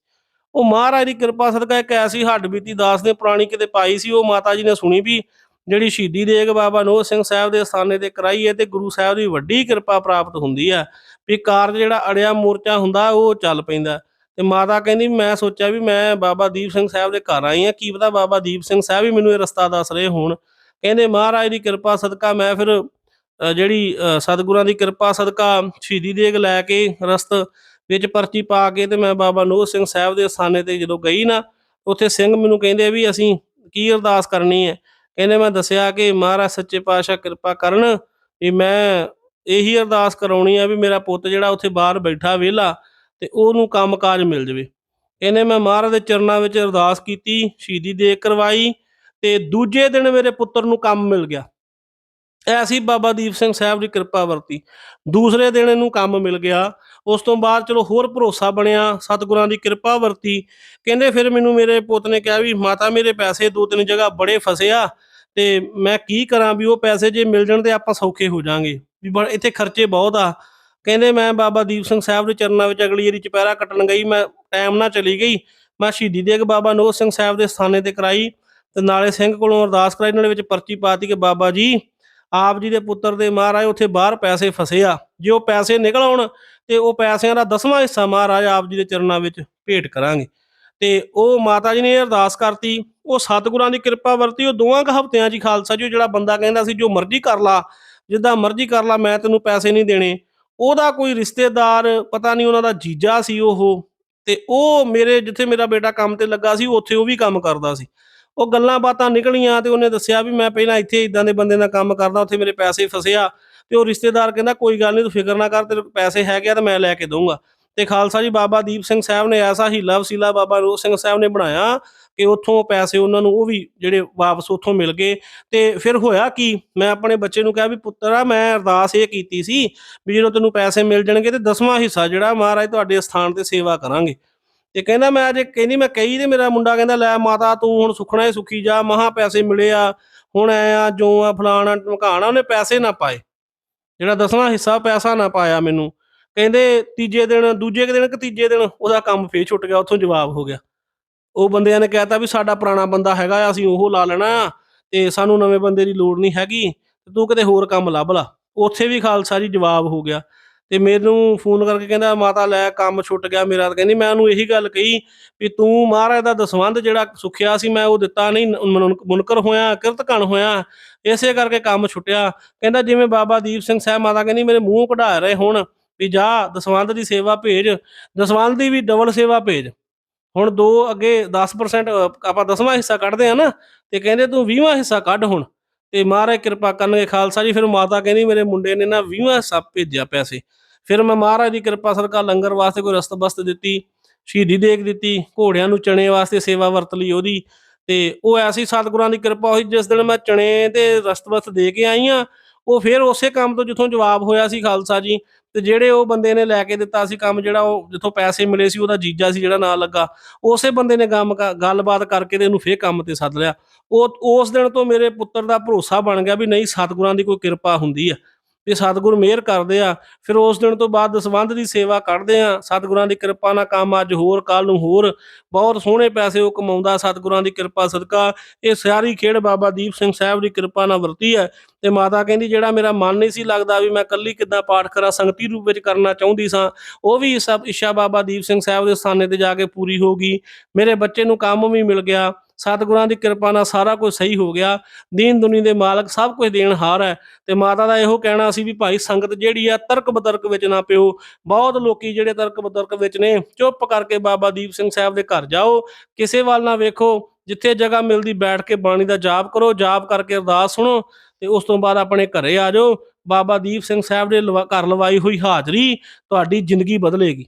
ਉਹ ਮਹਾਰਾਜ ਦੀ ਕਿਰਪਾ, ਸਦਕਾ ਇੱਕ ਐਸੀ ਹੱਡ ਬੀਤੀ ਦਾਸ ਨੇ ਪੁਰਾਣੀ ਕਿਤੇ ਪਾਈ ਸੀ, ਉਹ ਮਾਤਾ ਜੀ ਨੇ ਸੁਣੀ ਵੀ ਜਿਹੜੀ ਸ਼ਹੀਦੀ ਦੇਗ ਬਾਬਾ ਨੋਹ ਸਿੰਘ ਸਾਹਿਬ ਦੇ ਅਸਥਾਨੇ ਤੇ ਕਰਾਈ ਹੈ ਤੇ ਗੁਰੂ ਸਾਹਿਬ ਦੀ ਵੱਡੀ ਕਿਰਪਾ ਪ੍ਰਾਪਤ ਹੁੰਦੀ ਆ ਵੀ ਕਾਰਜ ਜਿਹੜਾ ਅੜਿਆ ਮੋਰਚਾ ਹੁੰਦਾ, ਉਹ ਚੱਲ ਪੈਂਦਾ। ਤੇ ਮਾਤਾ ਕਹਿੰਦੀ, ਮੈਂ ਸੋਚਿਆ ਵੀ ਮੈਂ ਬਾਬਾ ਦੀਪ ਸਿੰਘ ਸਾਹਿਬ ਦੇ ਘਰ ਆਈ ਆ ਕੀ ਪਤਾ ਬਾਬਾ ਦੀਪ ਸਿੰਘ ਸਾਹਿਬ ਵੀ ਮੈਨੂੰ ਇਹ ਰਸਤਾ ਦੱਸ ਰਹੇ ਹੋਣ। ਕਹਿੰਦੇ, ਮਹਾਰਾਜ ਦੀ ਕਿਰਪਾ, ਸਦਕਾ ਮੈਂ ਫਿਰ ਜਿਹੜੀ ਅ, ਸਤਿਗੁਰਾਂ ਦੀ ਕਿਰਪਾ ਸਦਕਾ ਸ਼ਹੀਦੀ ਦੇਗ ਲੈ ਕੇ ਰਸਤ ਵਿੱਚ ਪਰਚੀ ਪਾ ਕੇ ਤੇ ਮੈਂ ਬਾਬਾ ਨੂਰ ਸਿੰਘ ਸਾਹਿਬ ਦੇ ਸਥਾਨੇ ਤੇ ਜਦੋਂ ਗਈ ਨਾ ਉੱਥੇ ਸਿੰਘ ਮੈਨੂੰ ਕਹਿੰਦੇ ਵੀ ਅਸੀਂ ਕੀ ਅਰਦਾਸ ਕਰਨੀ ਹੈ? ਕਹਿੰਦੇ ਮੈਂ ਦੱਸਿਆ ਕਿ ਮਹਾਰਾਜ ਸੱਚੇ ਪਾਤਸ਼ਾਹ ਕਿਰਪਾ ਕਰਨ ਵੀ ਮੈਂ ਇਹੀ ਅਰਦਾਸ ਕਰਾਉਣੀ ਆ ਵੀ ਮੇਰਾ ਪੁੱਤ ਜਿਹੜਾ ਉੱਥੇ ਬਾਹਰ ਬੈਠਾ ਵਿਹਲਾ ਤੇ ਉਹਨੂੰ ਕੰਮਕਾਜ ਮਿਲ ਜਵੇ। ਇਹਨੇ ਮੈਂ ਮਹਾਰਾਜ ਦੇ ਚਰਨਾਂ ਵਿੱਚ ਅਰਦਾਸ ਕੀਤੀ ਸ਼ਹੀਦੀ ਦੇ ਕਰਵਾਈ ਤੇ ਦੂਜੇ ਦਿਨ ਮੇਰੇ ਪੁੱਤਰ ਨੂੰ ਕੰਮ ਮਿਲ ਗਿਆ। ਐਸੀ ਬਾਬਾ ਦੀਪ ਸਿੰਘ ਸਾਹਿਬ ਦੀ ਕਿਰਪਾ ਵਰਤੀ। ਦੂਸਰੇ ਦਿਨ ਇਹਨੂੰ ਕੰਮ ਮਿਲ ਗਿਆ। ਉਸ ਤੋਂ ਬਾਅਦ ਚਲੋ ਹੋਰ ਭਰੋਸਾ ਬਣਿਆ, ਸਤਿਗੁਰਾਂ ਦੀ ਕਿਰਪਾ ਵਰਤੀ। ਕਹਿੰਦੇ ਫਿਰ ਮੈਨੂੰ ਮੇਰੇ ਪੁੱਤ ਨੇ ਕਿਹਾ ਵੀ ਮਾਤਾ ਮੇਰੇ ਪੈਸੇ ਦੋ ਤਿੰਨ ਜਗ੍ਹਾ ਬੜੇ ਫਸੇ ਆ ਤੇ ਮੈਂ ਕੀ ਕਰਾਂ ਵੀ ਉਹ ਪੈਸੇ ਜੇ ਮਿਲ ਜਾਣ ਤੇ ਆਪਾਂ ਸੌਖੇ ਹੋ ਜਾਾਂਗੇ। ਵੀ ਬੜ- ਇੱਥੇ ਖਰਚੇ ਬਹੁਤ ਆ। ਕਹਿੰਦੇ ਮੈਂ ਬਾਬਾ ਦੀਪ ਸਿੰਘ ਸਾਹਿਬ ਦੇ ਚਰਨਾਂ ਵਿੱਚ ਅਗਲੀ ਵਾਰੀ ਚੁਪਹਿਰਾ ਕੱਟਣ ਗਈ, ਮੈਂ ਟਾਈਮ ਨਾਲ ਚਲੀ ਗਈ। ਮੈਂ ਸ਼ਹੀਦੀ ਦੇਗ ਬਾਬਾ ਨੋਹ ਸਿੰਘ ਸਾਹਿਬ ਦੇ ਸਥਾਨੇ ਤੇ ਕਰਾਈ ਤੇ ਨਾਲੇ ਸਿੰਘ ਕੋਲੋਂ ਅਰਦਾਸ ਕਰਾਈ, ਨਾਲੇ ਵਿੱਚ ਪਰਚੀ ਪਾਤੀ ਕਿ ਬਾਬਾ ਜੀ ਆਪ ਜੀ ਦੇ ਪੁੱਤਰ ਦੇ ਮਹਾਰਾਜ ਉੱਥੇ ਬਾਹਰ ਪੈਸੇ ਫਸੇ ਆ। ਜੇ ਉਹ ਪੈਸੇ ਨਿਕਲ ਆਉਣ ਤੇ ਉਹ ਪੈਸਿਆਂ ਦਾ ਦਸਵਾਂ ਹਿੱਸਾ ਮਹਾਰਾਜ ਆਪ ਜੀ ਦੇ ਚਰਨਾਂ ਵਿੱਚ ਭੇਟ ਕਰਾਂਗੇ। ਤੇ ਉਹ ਮਾਤਾ ਜੀ ਨੇ ਅਰਦਾਸ ਕਰਤੀ, ਉਹ ਸਤਿਗੁਰਾਂ ਦੀ ਕਿਰਪਾ ਵਰਤੀ, ਉਹ ਦੋਵਾਂ ਕੁ ਹਫ਼ਤਿਆਂ 'ਚ ਹੀ ਖਾਲਸਾ ਜੀ ਜਿਹੜਾ ਬੰਦਾ ਕਹਿੰਦਾ ਸੀ, ਜੋ ਮਰਜ਼ੀ ਕਰ ਲਾ, ਜਿੱਦਾਂ ਮਰਜ਼ੀ ਕਰ ਲਾ, ਮੈਂ ਤੈਨੂੰ ਪੈਸੇ ਨਹੀਂ ਦੇਣੇ। ਉਹਦਾ ਕੋਈ ਰਿਸ਼ਤੇਦਾਰ ਪਤਾ ਨਹੀਂ ਉਹਨਾਂ ਦਾ ਜੀਜਾ ਸੀ ਉਹ, ਤੇ ਉਹ ਮੇਰੇ, ਜਿੱਥੇ ਮੇਰਾ ਬੇਟਾ ਕੰਮ ਤੇ ਲੱਗਾ ਸੀ, ਉੱਥੇ ਉਹ ਵੀ ਕੰਮ ਕਰਦਾ ਸੀ। ਉਹ ਗੱਲਾਂ ਬਾਤਾਂ ਨਿਕਲੀਆਂ ਤੇ ਉਹਨੇ ਦੱਸਿਆ ਵੀ ਮੈਂ ਪਹਿਲਾਂ ਇੱਥੇ ਇਦਾਂ ਦੇ ਬੰਦੇ ਨਾਲ ਕੰਮ ਕਰਦਾ, ਉੱਥੇ ਮੇਰੇ ਪੈਸੇ ਫਸਿਆ ਤੇ ਉਹ ਰਿਸ਼ਤੇਦਾਰ ਕਹਿੰਦਾ, ਕੋਈ ਗੱਲ ਨਹੀਂ, ਤੂੰ ਫਿਕਰ ਨਾ ਕਰ, ਤੇਰੇ ਪੈਸੇ ਹੈਗੇ ਆ ਤਾਂ ਮੈਂ ਲੈ ਕੇ ਦਊਂਗਾ। ਤੇ ਖਾਲਸਾ ਜੀ, ਬਾਬਾ ਦੀਪ ਸਿੰਘ ਸਾਹਿਬ ਨੇ ਐਸਾ ਹੀਲਾ ਵਸੀਲਾ ਬਾਬਾ ਰੋਹ ਸਿੰਘ ਸਾਹਿਬ ਨੇ ਬਣਾਇਆ ਕਿ ਉੱਥੋਂ ਪੈਸੇ ਉਹਨਾਂ ਨੂੰ ਉਹ ਵੀ ਜਿਹੜੇ ਵਾਪਸ ਉੱਥੋਂ ਮਿਲ ਗਏ ਤੇ ਫਿਰ ਹੋਇਆ ਕੀ? ਮੈਂ ਆਪਣੇ ਬੱਚੇ ਨੂੰ ਕਿਹਾ ਵੀ, ਪੁੱਤਰਾ ਮੈਂ ਅਰਦਾਸ ਇਹ ਕੀਤੀ ਸੀ ਵੀ ਜਦੋਂ ਤੈਨੂੰ ਪੈਸੇ ਮਿਲ ਜਾਣਗੇ ਤੇ ਦਸਵਾਂ ਹਿੱਸਾ ਜਿਹੜਾ, ਮਹਾਰਾਜ ਤੁਹਾਡੇ ਸਥਾਨ ਤੇ ਸੇਵਾ ਕਰਾਂਗੇ। ਤੇ ਕਹਿੰਦਾ ਮੈਂ ਅਜੇ ਕਹਿੰਦੀ ਮੈਂ ਕਹੀ ਤੇ ਮੇਰਾ ਮੁੰਡਾ ਕਹਿੰਦਾ ਲੈ ਮਾਤਾ ਤੂੰ ਹੁਣ ਸੁਖਣਾ ਹੀ ਸੁਖੀ ਜਾ ਮਹਾ ਪੈਸੇ ਮਿਲੇ ਆ ਹੁਣ ਐ ਆ ਜੋ ਆ ਫਲਾਣਾ ਢਮਕਾਣਾ ਉਹਨੇ ਪੈਸੇ ਨਾ ਪਾਏ। ਜਿਹੜਾ ਦਸਵਾਂ ਹਿੱਸਾ ਪੈਸਾ ਨਾ ਪਾਇਆ ਮੈਨੂੰ। ਕਹਿੰਦੇ ਤੀਜੇ ਦਿਨ ਦੂਜੇ ਦਿਨ ਕਿ ਤੀਜੇ ਦਿਨ ਉਹਦਾ ਕੰਮ ਫੇਰ ਛੁੱਟ ਗਿਆ ਉੱਥੋਂ ਜਵਾਬ ਹੋ ਗਿਆ। ਉਹ ਬੰਦਿਆਂ ਨੇ ਕਹਿਤਾ ਵੀ ਸਾਡਾ ਪੁਰਾਣਾ ਬੰਦਾ ਹੈਗਾ ਆ, ਅਸੀਂ ਉਹ ਲਾ ਲੈਣਾ ਤੇ ਸਾਨੂੰ ਨਵੇਂ ਬੰਦੇ ਦੀ ਲੋੜ ਨਹੀਂ ਹੈਗੀ ਤੇ ਤੂੰ ਕਿਤੇ ਹੋਰ ਕੰਮ ਲੱਭ ਲਾ। ਉੱਥੇ ਵੀ ਖਾਲਸਾ ਜੀ ਜਵਾਬ ਹੋ ਗਿਆ। ਤੇ ਮੈਨੂੰ ਫੋਨ ਕਰਕੇ ਕਹਿੰਦਾ, ਮਾਤਾ ਲੈ, ਕੰਮ ਛੁੱਟ ਗਿਆ ਮੇਰਾ। ਤਾਂ ਕਹਿੰਦੀ, ਮੈਂ ਉਹਨੂੰ ਇਹੀ ਗੱਲ ਕਹੀ ਵੀ ਤੂੰ ਮਹਾਰਾਜ ਦਾ ਦਸਵੰਧ ਜਿਹੜਾ ਸੁਖਿਆ ਸੀ, ਮੈਂ ਉਹ ਦਿੱਤਾ ਨਹੀਂ ਮੁਨ- ਮੁਨਕਰ ਹੋਇਆ, ਕਿਰਤਕਣ ਹੋਇਆ, ਇਸੇ ਕਰਕੇ ਕੰਮ ਛੁੱਟਿਆ। ਕਹਿੰਦਾ, ਜਿਵੇਂ ਬਾਬਾ ਦੀਪ ਸਿੰਘ ਸਾਹਿਬ ਮਾਤਾ ਕਹਿੰਦੀ, ਮੇਰੇ ਮੂੰਹ ਕਢਾ ਰਹੇ ਹੁਣ ਵੀ ਜਾ, ਦਸਵੰਧ ਦੀ ਸੇਵਾ ਭੇਜ, ਦਸਵੰਧ ਦੀ ਵੀ ਡਬਲ ਸੇਵਾ ਭੇਜ। ਹੁਣ ਦੋ ਅੱਗੇ 10% ਆਪਾਂ ਦਸਵਾਂ ਹਿੱਸਾ ਕੱਢਦੇ ਆ ਨਾ, ਤੇ ਕਹਿੰਦੇ, ਤੂੰ 20ਵਾਂ ਹਿੱਸਾ ਕੱਢ ਹੁਣ। ਤੇ ਮਹਾਰਾਜ ਕਿਰਪਾ ਕਰਨਗੇ ਖਾਲਸਾ ਜੀ, ਫਿਰ ਮਾਤਾ ਕਹਿੰਦੀ ਮੇਰੇ ਮੁੰਡੇ ਨੇ ਨਾ 20ਵਾਂ ਹਿੱਸਾ ਭੇਜਿਆ ਪੈਸੇ ਫਿਰ ਮੈਂ ਮਹਾਰਾਜ ਦੀ ਕਿਰਪਾ ਸਰਕਾਰ ਲੰਗਰ ਵਾਸਤੇ ਕੋਈ ਰਸਤ ਬਸਤ ਦਿੱਤੀ, ਸ਼ਹੀਦੀ ਦੇਖ ਦਿੱਤੀ, ਘੋੜਿਆਂ ਨੂੰ ਚਣੇ ਵਾਸਤੇ ਸੇਵਾ ਵਰਤ ਲਈ ਉਹਦੀ। ਤੇ ਉਹ ਐਸੀ ਸਤਿਗੁਰਾਂ ਦੀ ਕਿਰਪਾ ਹੋਈ, ਜਿਸ ਦਿਨ ਮੈਂ ਚਣੇ ਤੇ ਰਸਤਵਸਤ ਦੇ ਕੇ ਆਈ ਆ ਉਹ ਫਿਰ ਉਸੇ ਕੰਮ ਤੋਂ ਜਿੱਥੋਂ ਜਵਾਬ ਹੋਇਆ ਸੀ ਖਾਲਸਾ ਜੀ। ਤੇ ਜਿਹੜੇ ਉਹ ਬੰਦੇ ਨੇ ਲੈ ਕੇ ਦਿੱਤਾ ਸੀ ਕੰਮ ਜਿਹੜਾ ਉਹ ਜਿੱਥੋਂ ਪੈਸੇ ਮਿਲੇ ਸੀ, ਉਹਦਾ ਜੀਜਾ ਸੀ ਜਿਹੜਾ ਨਾਲ ਲੱਗਾ, ਉਸੇ ਬੰਦੇ ਨੇ ਗਮ ਗੱਲਬਾਤ ਕਰਕੇ ਤੇ ਇਹਨੂੰ ਫੇਰ ਕੰਮ ਤੇ ਸੱਦ ਲਿਆ। ਉਹ, ਉਸ ਦਿਨ ਤੋਂ ਮੇਰੇ ਪੁੱਤਰ ਦਾ ਭਰੋਸਾ ਬਣ ਗਿਆ ਵੀ ਨਹੀਂ, ਸਤਿਗੁਰਾਂ ਦੀ ਕੋਈ ਕਿਰਪਾ ਹੁੰਦੀ ਆ। ਤੇ ਸਤਿਗੁਰ ਮਿਹਰ ਕਰਦੇ ਆ। ਫਿਰ ਉਸ ਦਿਨ ਤੋਂ ਬਾਅਦ ਦਸਵੰਧ ਦੀ ਸੇਵਾ ਕਰਦੇ ਆ। ਸਤਿਗੁਰਾਂ ਦੀ ਕਿਰਪਾ ਨਾਲ ਕੰਮ ਅੱਜ ਹੋਰ ਕੱਲ ਨੂੰ ਹੋਰ। ਬਹੁਤ ਸੋਹਣੇ ਪੈਸੇ ਉਹ ਕਮਾਉਂਦਾ ਸਤਿਗੁਰਾਂ ਦੀ ਕਿਰਪਾ ਸਦਕਾ। ਇਹ ਸਾਰੀ ਖੇਡ ਬਾਬਾ ਦੀਪ ਸਿੰਘ ਸਾਹਿਬ ਦੀ ਕਿਰਪਾ ਨਾਲ ਵਰਤੀ ਹੈ। ਤੇ ਮਾਤਾ ਕਹਿੰਦੀ, ਜਿਹੜਾ ਮੇਰਾ ਮਨ ਨਹੀਂ ਸੀ ਲੱਗਦਾ ਵੀ ਮੈਂ ਕੱਲੀ ਕਿੱਦਾਂ ਪਾਠ ਕਰਾਂ, ਸੰਗਤੀ ਰੂਪ ਵਿੱਚ ਕਰਨਾ ਚਾਹੁੰਦੀ ਸਾਂ, ਉਹ ਵੀ ਸਭ ਇੱਛਾ ਬਾਬਾ ਦੀਪ ਸਿੰਘ ਸਾਹਿਬ ਦੇ ਸਥਾਨੇ ਤੇ ਜਾ ਕੇ ਪੂਰੀ ਹੋ ਗਈ। ਮੇਰੇ ਬੱਚੇ ਨੂੰ ਕੰਮ ਵੀ ਮਿਲ ਗਿਆ। ਸਤਿਗੁਰਾਂ ਦੀ ਕਿਰਪਾ ਨਾਲ ਸਾਰਾ ਕੁਝ ਸਹੀ ਹੋ ਗਿਆ। ਦੀਨ ਦੁਨੀ ਦੇ ਮਾਲਕ ਸਭ ਕੁਝ ਦੇਣਹਾਰ ਹੈ। ਤੇ ਮਾਤਾ ਦਾ ਇਹੋ ਕਹਿਣਾ ਸੀ ਵੀ ਭਾਈ ਸੰਗਤ ਜਿਹੜੀ ਆ ਤਰਕ ਬਤਰਕ ਵਿੱਚ ਨਾ ਪਿਓ। ਬਹੁਤ ਲੋਕੀ ਜਿਹੜੇ ਤਰਕ ਬਤਰਕ ਵਿੱਚ ਨੇ, ਚੁੱਪ ਕਰਕੇ ਬਾਬਾ ਦੀਪ ਸਿੰਘ ਸਾਹਿਬ ਦੇ ਘਰ ਜਾਓ। ਕਿਸੇ ਵੱਲ ਨਾ ਵੇਖੋ। ਜਿੱਥੇ ਜਗ੍ਹਾ ਮਿਲਦੀ, ਬੈਠ ਕੇ ਬਾਣੀ ਦਾ ਜਾਪ ਕਰੋ। ਜਾਪ ਕਰਕੇ ਅਰਦਾਸ ਸੁਣੋ। ਤੇ ਉਸ ਤੋਂ ਬਾਅਦ ਆਪਣੇ ਘਰੇ ਆ ਜਾਓ। ਬਾਬਾ ਦੀਪ ਸਿੰਘ ਸਾਹਿਬ ਦੇ ਲਵਾ- ਘਰ ਲਵਾਈ ਹੋਈ ਹਾਜ਼ਰੀ ਤੁਹਾਡੀ ਜ਼ਿੰਦਗੀ ਬਦਲੇਗੀ।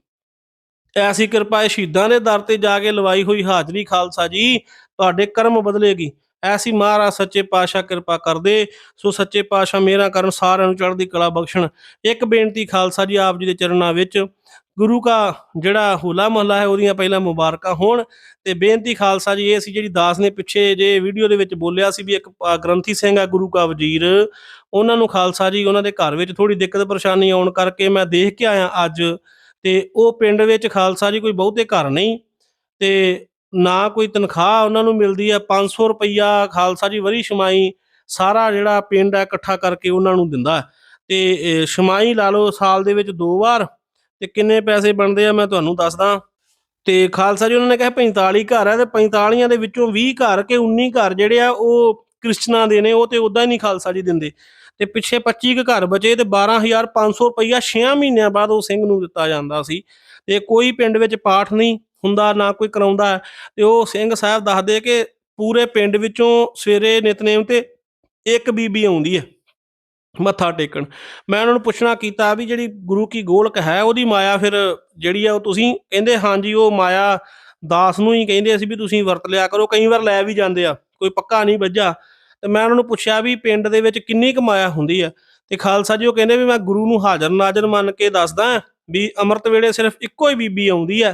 ਐਸੀ ਕਿਰਪਾ ਸ਼ਹੀਦਾਂ ਦੇ ਦਰ ਤੇ ਜਾ ਕੇ ਲਵਾਈ ਹੋਈ ਹਾਜ਼ਰੀ ਖਾਲਸਾ ਜੀ। ਤੁਹਾਡੇ ਕਰਮ ਬਦਲੇਗੀ। ਐਸੀ ਮਹਾਰਾਜ ਸੱਚੇ ਪਾਤਸ਼ਾਹ ਕਿਰਪਾ ਕਰਦੇ, ਸੋ ਸੱਚੇ ਪਾਤਸ਼ਾਹ ਮੇਰਾ ਕਰਨ ਸਾਰਿਆਂ ਨੂੰ ਚੜ੍ਹਦੀ ਕਲਾ ਬਖਸ਼ਣ। ਇੱਕ ਬੇਨਤੀ ਖਾਲਸਾ ਜੀ, ਆਪ ਜੀ ਦੇ ਚਰਨਾਂ ਵਿੱਚ, ਗੁਰੂ ਕਾ ਜਿਹੜਾ ਹੋਲਾ ਮਹੱਲਾ ਹੈ, ਉਹਦੀਆਂ ਪਹਿਲਾਂ ਮੁਬਾਰਕਾਂ ਹੋਣ। ਤੇ ਬੇਨਤੀ ਖਾਲਸਾ ਜੀ, ਇਹ ਸੀ ਜਿਹੜੀ ਦਾਸ ਨੇ ਪਿੱਛੇ ਜੇ ਵੀਡੀਓ ਦੇ ਵਿੱਚ ਬੋਲਿਆ ਸੀ ਵੀ ਇੱਕ ਗ੍ਰੰਥੀ ਸਿੰਘ ਆ, ਗੁਰੂ ਕਾ ਵਜ਼ੀਰ। ਉਹਨਾਂ ਨੂੰ ਖਾਲਸਾ ਜੀ, ਉਹਨਾਂ ਦੇ ਘਰ ਵਿੱਚ ਥੋੜੀ ਦਿੱਕਤ ਪਰੇਸ਼ਾਨੀ ਆਉਣ ਕਰਕੇ ਮੈਂ ਦੇਖ ਕੇ ਆਇਆ ਅੱਜ। ਤੇ ਉਹ ਪਿੰਡ ਵਿੱਚ ਖਾਲਸਾ ਜੀ ਕੋਈ ਬਹੁਤੇ ਘਰ ਨਹੀਂ। ਤੇ ਨਾ ਕੋਈ ਤਨਖਾਹ ਉਹਨਾਂ ਨੂੰ ਮਿਲਦੀ ਹੈ 500 ਰੁਪਈਆ ਖਾਲਸਾ ਜੀ ਵਰੀ ਸ਼ਮਾਈ ਸਾਰਾ ਜਿਹੜਾ ਪਿੰਡ ਹੈ ਇਕੱਠਾ ਕਰਕੇ ਉਹਨਾਂ ਨੂੰ ਦਿੰਦਾ। ਤੇ ਇਹ ਸ਼ਮਾਈ ਲਾ ਲਓ ਸਾਲ ਦੇ ਵਿੱਚ ਦੋ ਵਾਰ ਤੇ ਕਿੰਨੇ ਪੈਸੇ ਬਣਦੇ ਆ ਮੈਂ ਤੁਹਾਨੂੰ ਦੱਸਦਾ। ਤੇ ਖਾਲਸਾ ਜੀ ਉਹਨਾਂ ਨੇ ਕਿਹਾ 45 ਘਰ ਹੈ ਤੇ 45 ਦੇ ਵਿੱਚੋਂ 20 ਘਰ ਕੇ 19 ਘਰ ਜਿਹੜੇ ਆ ਉਹ ਕ੍ਰਿਸਚਨਾਂ ਦੇ ਨੇ, ਉਹ ਤੇ ਉਦਾਂ ਹੀ ਨਹੀਂ ਖਾਲਸਾ ਜੀ ਦਿੰਦੇ। ਤੇ ਪਿੱਛੇ 25 ਕੁ ਘਰ ਬਚੇ ਤੇ 12500 ਰੁਪਈਆ 6 ਮਹੀਨਿਆਂ ਬਾਅਦ ਉਹ ਸਿੰਘ ਨੂੰ ਦਿੱਤਾ ਜਾਂਦਾ ਸੀ। ਤੇ ਕੋਈ ਪਿੰਡ ਵਿੱਚ ਪਾਠ ਨਹੀਂ ਹੁੰਦਾ, ਨਾ ਕੋਈ ਕਰਾਉਂਦਾ ਹੈ। ਤੇ ਉਹ ਸਿੰਘ ਸਾਹਿਬ ਦੱਸਦੇ ਕਿ ਪੂਰੇ ਪਿੰਡ ਵਿੱਚੋਂ ਸਵੇਰੇ ਨਿਤਨੇਮ ਤੇ ਇੱਕ ਬੀਬੀ ਆਉਂਦੀ ਹੈ, ਮੱਥਾ ਟੇਕਣ। ਮੈਂ ਉਹਨਾਂ ਨੂੰ ਪੁੱਛਣਾ ਕੀਤਾ ਵੀ ਜਿਹੜੀ ਗੁਰੂ ਕੀ ਗੋਲਕ ਹੈ, ਉਹਦੀ ਮਾਇਆ ਫਿਰ ਜਿਹੜੀ ਆ ਉਹ ਤੁਸੀਂ ਕਹਿੰਦੇ, ਹਾਂਜੀ, ਉਹ ਮਾਇਆ ਦਾਸ ਨੂੰ ਹੀ ਕਹਿੰਦੇ ਸੀ ਵੀ ਤੁਸੀਂ ਵਰਤ ਲਿਆ ਕਰੋ। ਕਈ ਵਾਰ ਲੈ ਵੀ ਜਾਂਦੇ ਆ, ਕੋਈ ਪੱਕਾ ਨਹੀਂ ਵੱਜਾ। ਤੇ ਮੈਂ ਉਹਨਾਂ ਨੂੰ ਪੁੱਛਿਆ ਵੀ ਪਿੰਡ ਦੇ ਵਿੱਚ ਕਿੰਨੀ ਕੁ ਮਾਇਆ ਹੁੰਦੀ ਆ ਤੇ ਖਾਲਸਾ ਜੀ ਉਹ ਕਹਿੰਦੇ ਵੀ ਮੈਂ ਗੁਰੂ ਨੂੰ ਹਾਜ਼ਰ ਨਾਜ਼ਰ ਮੰਨ ਕੇ ਦੱਸਦਾ ਵੀ ਅੰਮ੍ਰਿਤ ਵੇਲੇ ਸਿਰਫ ਇੱਕੋ ਹੀ ਬੀਬੀ ਆਉਂਦੀ ਆ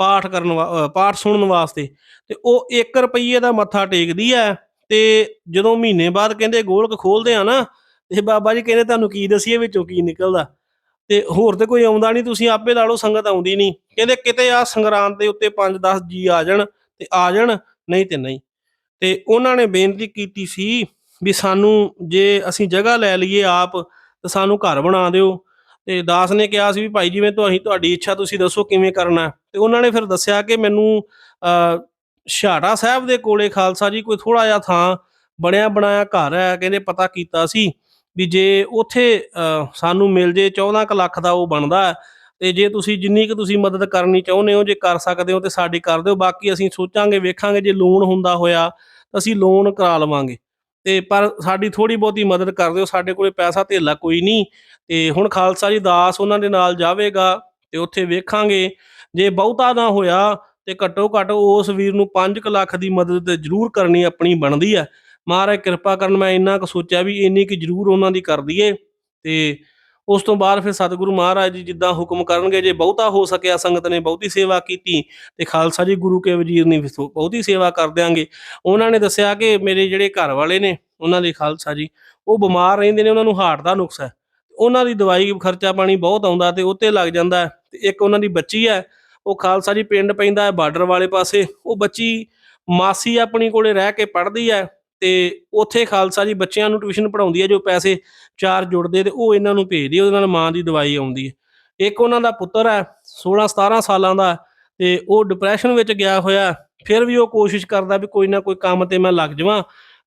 ਪਾਠ ਕਰਨ ਵਾ- ਪਾਠ ਸੁਣਨ ਵਾਸਤੇ। ਤੇ ਉਹ 1 ਰੁਪਈਏ ਦਾ ਮੱਥਾ ਟੇਕਦੀ ਆ ਤੇ ਜਦੋਂ ਮਹੀਨੇ ਬਾਅਦ ਕਹਿੰਦੇ ਗੋਲਕ ਖੋਲਦੇ ਆ ਨਾ, ਤੇ ਬਾਬਾ ਜੀ ਕਹਿੰਦੇ ਤੁਹਾਨੂੰ ਕੀ ਦਸੀਏ ਵਿੱਚੋਂ ਕੀ ਨਿਕਲਦਾ। ਤੇ ਹੋਰ ਤੇ ਕੋਈ ਆਉਂਦਾ ਨਹੀਂ, ਤੁਸੀਂ ਆਪੇ ਲਾ ਲਓ, ਸੰਗਤ ਆਉਂਦੀ ਨਹੀਂ। ਕਹਿੰਦੇ ਕਿਤੇ ਆ ਸੰਗਰਾਂਦ ਦੇ ਉੱਤੇ 5-10 ਜੀ ਆ ਜਾਣ, ਤੇ ਆ ਜਾਣ, ਨਹੀਂ ਤੇ ਨਹੀਂ। ਤੇ ਉਹਨਾਂ ਨੇ ਬੇਨਤੀ ਕੀਤੀ ਸੀ ਵੀ ਸਾਨੂੰ ਜੇ ਅਸੀਂ ਜਗ੍ਹਾ ਲੈ ਲਈਏ ਆਪ, ਤਾਂ ਸਾਨੂੰ ਘਰ ਬਣਾ ਦਿਓ। ਤੇ ਦਾਸ ਨੇ ਕਿਹਾ ਸੀ ਵੀ ਭਾਈ ਜਿਵੇਂ ਤੁਹਾਡੀ ਤੁਹਾਡੀ ਇੱਛਾ, ਤੁਸੀਂ ਦੱਸੋ ਕਿਵੇਂ ਕਰਨਾ। ਤੇ ਉਹਨਾਂ ਨੇ ਫਿਰ ਦੱਸਿਆ ਕਿ ਮੈਨੂੰ ਅ ਛਾੜਾ ਸਾਹਿਬ ਦੇ ਕੋਲੇ ਖਾਲਸਾ ਜੀ ਕੋਈ ਥੋੜਾ ਜਿਹਾ ਥਾਂ ਬਣਿਆ ਬਣਾਇਆ ਘਰ ਹੈ ਕਹਿੰਦੇ ਪਤਾ ਕੀਤਾ ਸੀ ਵੀ ਜੇ ਉੱਥੇ ਅ, ਸਾਨੂੰ ਮਿਲ ਜੇ 14 ਕੁ ਲੱਖ ਦਾ ਉਹ ਬਣਦਾ ਤੇ ਜੇ ਤੁਸੀਂ ਜਿੰਨੀ ਕੁ ਤੁਸੀਂ ਮਦਦ ਕਰਨੀ ਚਾਹੁੰਦੇ ਹੋ ਜੇ ਕਰ ਸਕਦੇ ਹੋ ਤੇ ਸਾਡੀ ਕਰ ਦਿਓ ਬਾਕੀ ਅਸੀਂ ਸੋਚਾਂਗੇ ਵੇਖਾਂਗੇ ਜੇ ਲੋਨ ਹੁੰਦਾ ਹੋਇਆ ਅਸੀਂ ਲੋਨ ਕਰਾ ਲਵਾਂਗੇ। ਤੇ ਪਰ ਸਾਡੀ ਥੋੜੀ ਬਹੁਤੀ ਮਦਦ ਕਰ ਦਿਓ ਸਾਡੇ ਕੋਲੇ ਪੈਸਾ ਧੇਲਾ ਕੋਈ ਨਹੀਂ ਤੇ ਹੁਣ ਖਾਲਸਾ ਜੀ ਦਾਸ ਉਹਨਾਂ ਦੇ ਨਾਲ ਜਾਵੇਗਾ ਤੇ ਉੱਥੇ ਵੇਖਾਂਗੇ ਜੇ ਬਹੁਤਾ ਨਾ ਹੋਇਆ ਤੇ ਘੱਟੋ ਘੱਟ ਉਸ ਵੀਰ ਨੂੰ 5 ਲੱਖ ਦੀ ਮਦਦ ਤੇ ਜ਼ਰੂਰ ਕਰਨੀ ਆਪਣੀ ਬਣਦੀ ਹੈ ਮਹਾਰਾਜ ਕਿਰਪਾ ਕਰਨ ਮੈਂ ਇੰਨਾ ਕੁ ਸੋਚਿਆ ਵੀ ਇੰਨੀ ਕੁ ਜ਼ਰੂਰ ਉਹਨਾਂ ਦੀ ਕਰ ਦਈਏ ਤੇ ਉਸ ਤੋਂ ਬਾਅਦ ਫਿਰ ਸਤਿਗੁਰੂ ਮਹਾਰਾਜ ਜੀ ਜਿੱਦਾਂ ਹੁਕਮ ਕਰਨਗੇ, ਜੇ ਬਹੁਤਾ ਹੋ ਸਕਿਆ, ਸੰਗਤ ਨੇ ਬਹੁਤੀ ਸੇਵਾ ਕੀਤੀ ਤੇ ਖਾਲਸਾ ਜੀ ਗੁਰੂ ਕੇ ਵਜ਼ੀਰ ਨੇ ਬਹੁਤੀ ਸੇਵਾ ਕਰ ਦਿਆਂਗੇ ਉਹਨਾਂ ਨੇ ਦੱਸਿਆ ਕਿ ਮੇਰੇ ਜਿਹੜੇ ਘਰ ਵਾਲੇ ਨੇ, ਉਹਨਾਂ ਦੇ ਖਾਲਸਾ ਜੀ, ਉਹ ਬਿਮਾਰ ਰਹਿੰਦੇ ਨੇ, ਉਹਨਾਂ ਨੂੰ ਹਾਰਟ ਦਾ ਨੁਕਸ ਹੈ ਉਹਨਾਂ ਦੀ ਦਵਾਈ ਖਰਚਾ ਪਾਣੀ ਬਹੁਤ ਆਉਂਦਾ ਤੇ ਉੱਤੇ ਲੱਗ ਜਾਂਦਾ ਹੈ। ਤੇ ਇੱਕ ਉਹਨਾਂ ਦੀ ਬੱਚੀ ਹੈ ਉਹ ਖਾਲਸਾ ਜੀ ਪਿੰਡ ਪੈਂਦਾ ਹੈ ਬਾਰਡਰ ਵਾਲੇ ਪਾਸੇ, ਉਹ ਬੱਚੀ ਮਾਸੀ ਆਪਣੀ ਕੋਲੇ ਰਹਿ ਕੇ ਪੜ੍ਹਦੀ ਹੈ ਤੇ ਉੱਥੇ ਖਾਲਸਾ ਜੀ ਬੱਚਿਆਂ ਨੂੰ ਟਿਊਸ਼ਨ ਪੜਾਉਂਦੀ ਹੈ ਜੋ ਪੈਸੇ ਚਾਰ ਜੁੜਦੇ ਤੇ ਉਹ ਇਹਨਾਂ ਨੂੰ ਭੇਜਦੀ ਉਹਦੇ ਨਾਲ ਮਾਂ ਦੀ ਦਵਾਈ ਆਉਂਦੀ ਹੈ। ਇੱਕ ਉਹਨਾਂ ਦਾ ਪੁੱਤਰ ਹੈ 16 17 ਸਾਲਾਂ ਦਾ ਤੇ ਉਹ ਡਿਪਰੈਸ਼ਨ ਵਿੱਚ ਗਿਆ ਹੋਇਆ ਫਿਰ ਵੀ ਉਹ ਕੋਸ਼ਿਸ਼ ਕਰਦਾ ਵੀ ਕੋਈ ਨਾ ਕੋਈ ਕੰਮ ਤੇ ਮੈਂ ਲੱਗ ਜਾਵਾਂ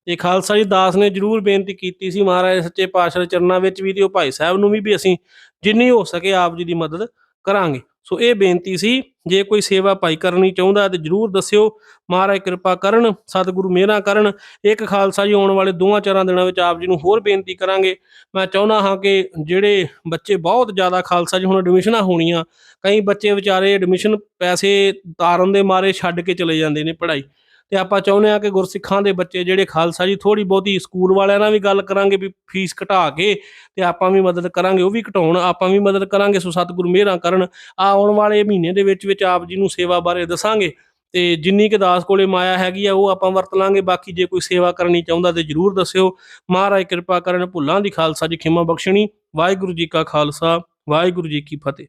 ਤੇ ਖਾਲਸਾ ਜੀ ਦਾਸ ਨੇ ਜਰੂਰ ਬੇਨਤੀ ਕੀਤੀ ਸੀ ਮਹਾਰਾਜ ਸੱਚੇ ਪਾਤਸ਼ਾਹ ਚਰਨਾਂ ਵਿੱਚ ਵੀ ਤੇ ਉਹ ਭਾਈ ਸਾਹਿਬ ਨੂੰ ਵੀ ਵੀ ਅਸੀਂ ਜਿੰਨੀ ਹੋ ਸਕੇ ਆਪ ਜੀ ਦੀ ਮਦਦ ਕਰਾਂਗੇ। ਸੋ ਇਹ ਬੇਨਤੀ ਸੀ, ਜੇ ਕੋਈ ਸੇਵਾ ਭਾਈ ਕਰਨੀ ਚਾਹੁੰਦਾ ਤੇ ਜਰੂਰ ਦੱਸਿਓ। ਮਹਾਰਾਜ ਕਿਰਪਾ ਕਰਨ, ਸਤਿਗੁਰੂ ਮਿਹਰਾਂ ਕਰਨ। ਇੱਕ ਖਾਲਸਾ ਜੀ ਆਉਣ ਵਾਲੇ ਦੋਵਾਂ ਚਾਰਾਂ ਦਿਨਾਂ ਵਿੱਚ ਆਪ ਜੀ ਨੂੰ ਹੋਰ ਬੇਨਤੀ ਕਰਾਂਗੇ। ਮੈਂ ਚਾਹੁੰਦਾ ਹਾਂ ਕਿ ਜਿਹੜੇ ਬੱਚੇ ਬਹੁਤ ਜ਼ਿਆਦਾ ਖਾਲਸਾ ਜੀ ਹੁਣ ਐਡਮਿਸ਼ਨਾਂ ਹੋਣੀਆਂ, ਕਈ ਬੱਚੇ ਵਿਚਾਰੇ ਐਡਮਿਸ਼ਨ ਪੈਸੇ ਤਾਰਨ ਦੇ ਮਾਰੇ ਛੱਡ ਕੇ ਚਲੇ ਜਾਂਦੇ ਨੇ ਪੜ੍ਹਾਈ। ਤੇ ਆਪਾਂ ਚਾਹੁੰਦੇ ਆ ਕਿ ਗੁਰਸਿੱਖਾਂ ਦੇ ਬੱਚੇ ਜਿਹੜੇ ਖਾਲਸਾ ਜੀ ਥੋੜੀ ਬਹੁਤੀ ਸਕੂਲ ਵਾਲਿਆਂ ਨਾਲ ਵੀ ਗੱਲ ਕਰਾਂਗੇ ਵੀ ਫੀਸ ਘਟਾ ਕੇ ਤੇ ਆਪਾਂ ਵੀ ਮਦਦ ਕਰਾਂਗੇ, ਉਹ ਵੀ ਘਟਾਉਣ, ਆਪਾਂ ਵੀ ਮਦਦ ਕਰਾਂਗੇ, ਸੋ ਸਤਿਗੁਰੂ ਮਿਹਰਾਂ ਕਰਨ। ਆ ਆਉਣ ਵਾਲੇ ਮਹੀਨੇ ਦੇ ਵਿੱਚ ਵਿੱਚ ਆਪ ਜੀ ਨੂੰ ਸੇਵਾ ਬਾਰੇ ਦੱਸਾਂਗੇ ਤੇ ਜਿੰਨੀ ਕੁ ਦਾਸ ਕੋਲੇ ਮਾਇਆ ਹੈਗੀ ਆ, ਉਹ ਆਪਾਂ ਵਰਤ ਲਾਂਗੇ। ਬਾਕੀ ਜੇ ਕੋਈ ਸੇਵਾ ਕਰਨੀ ਚਾਹੁੰਦਾ ਤੇ ਜਰੂਰ ਦੱਸਿਓ। ਮਹਾਰਾਜ ਕਿਰਪਾ ਕਰਨ ਭੁੱਲਾਂ ਦੀ ਖਾਲਸਾ ਜੀ, ਖਿਮਾ ਬਖਸ਼ਣੀ। ਵਾਹਿਗੁਰੂ ਜੀ ਕਾ ਖਾਲਸਾ, ਵਾਹਿਗੁਰੂ ਜੀ ਕੀ ਫਤਿਹ।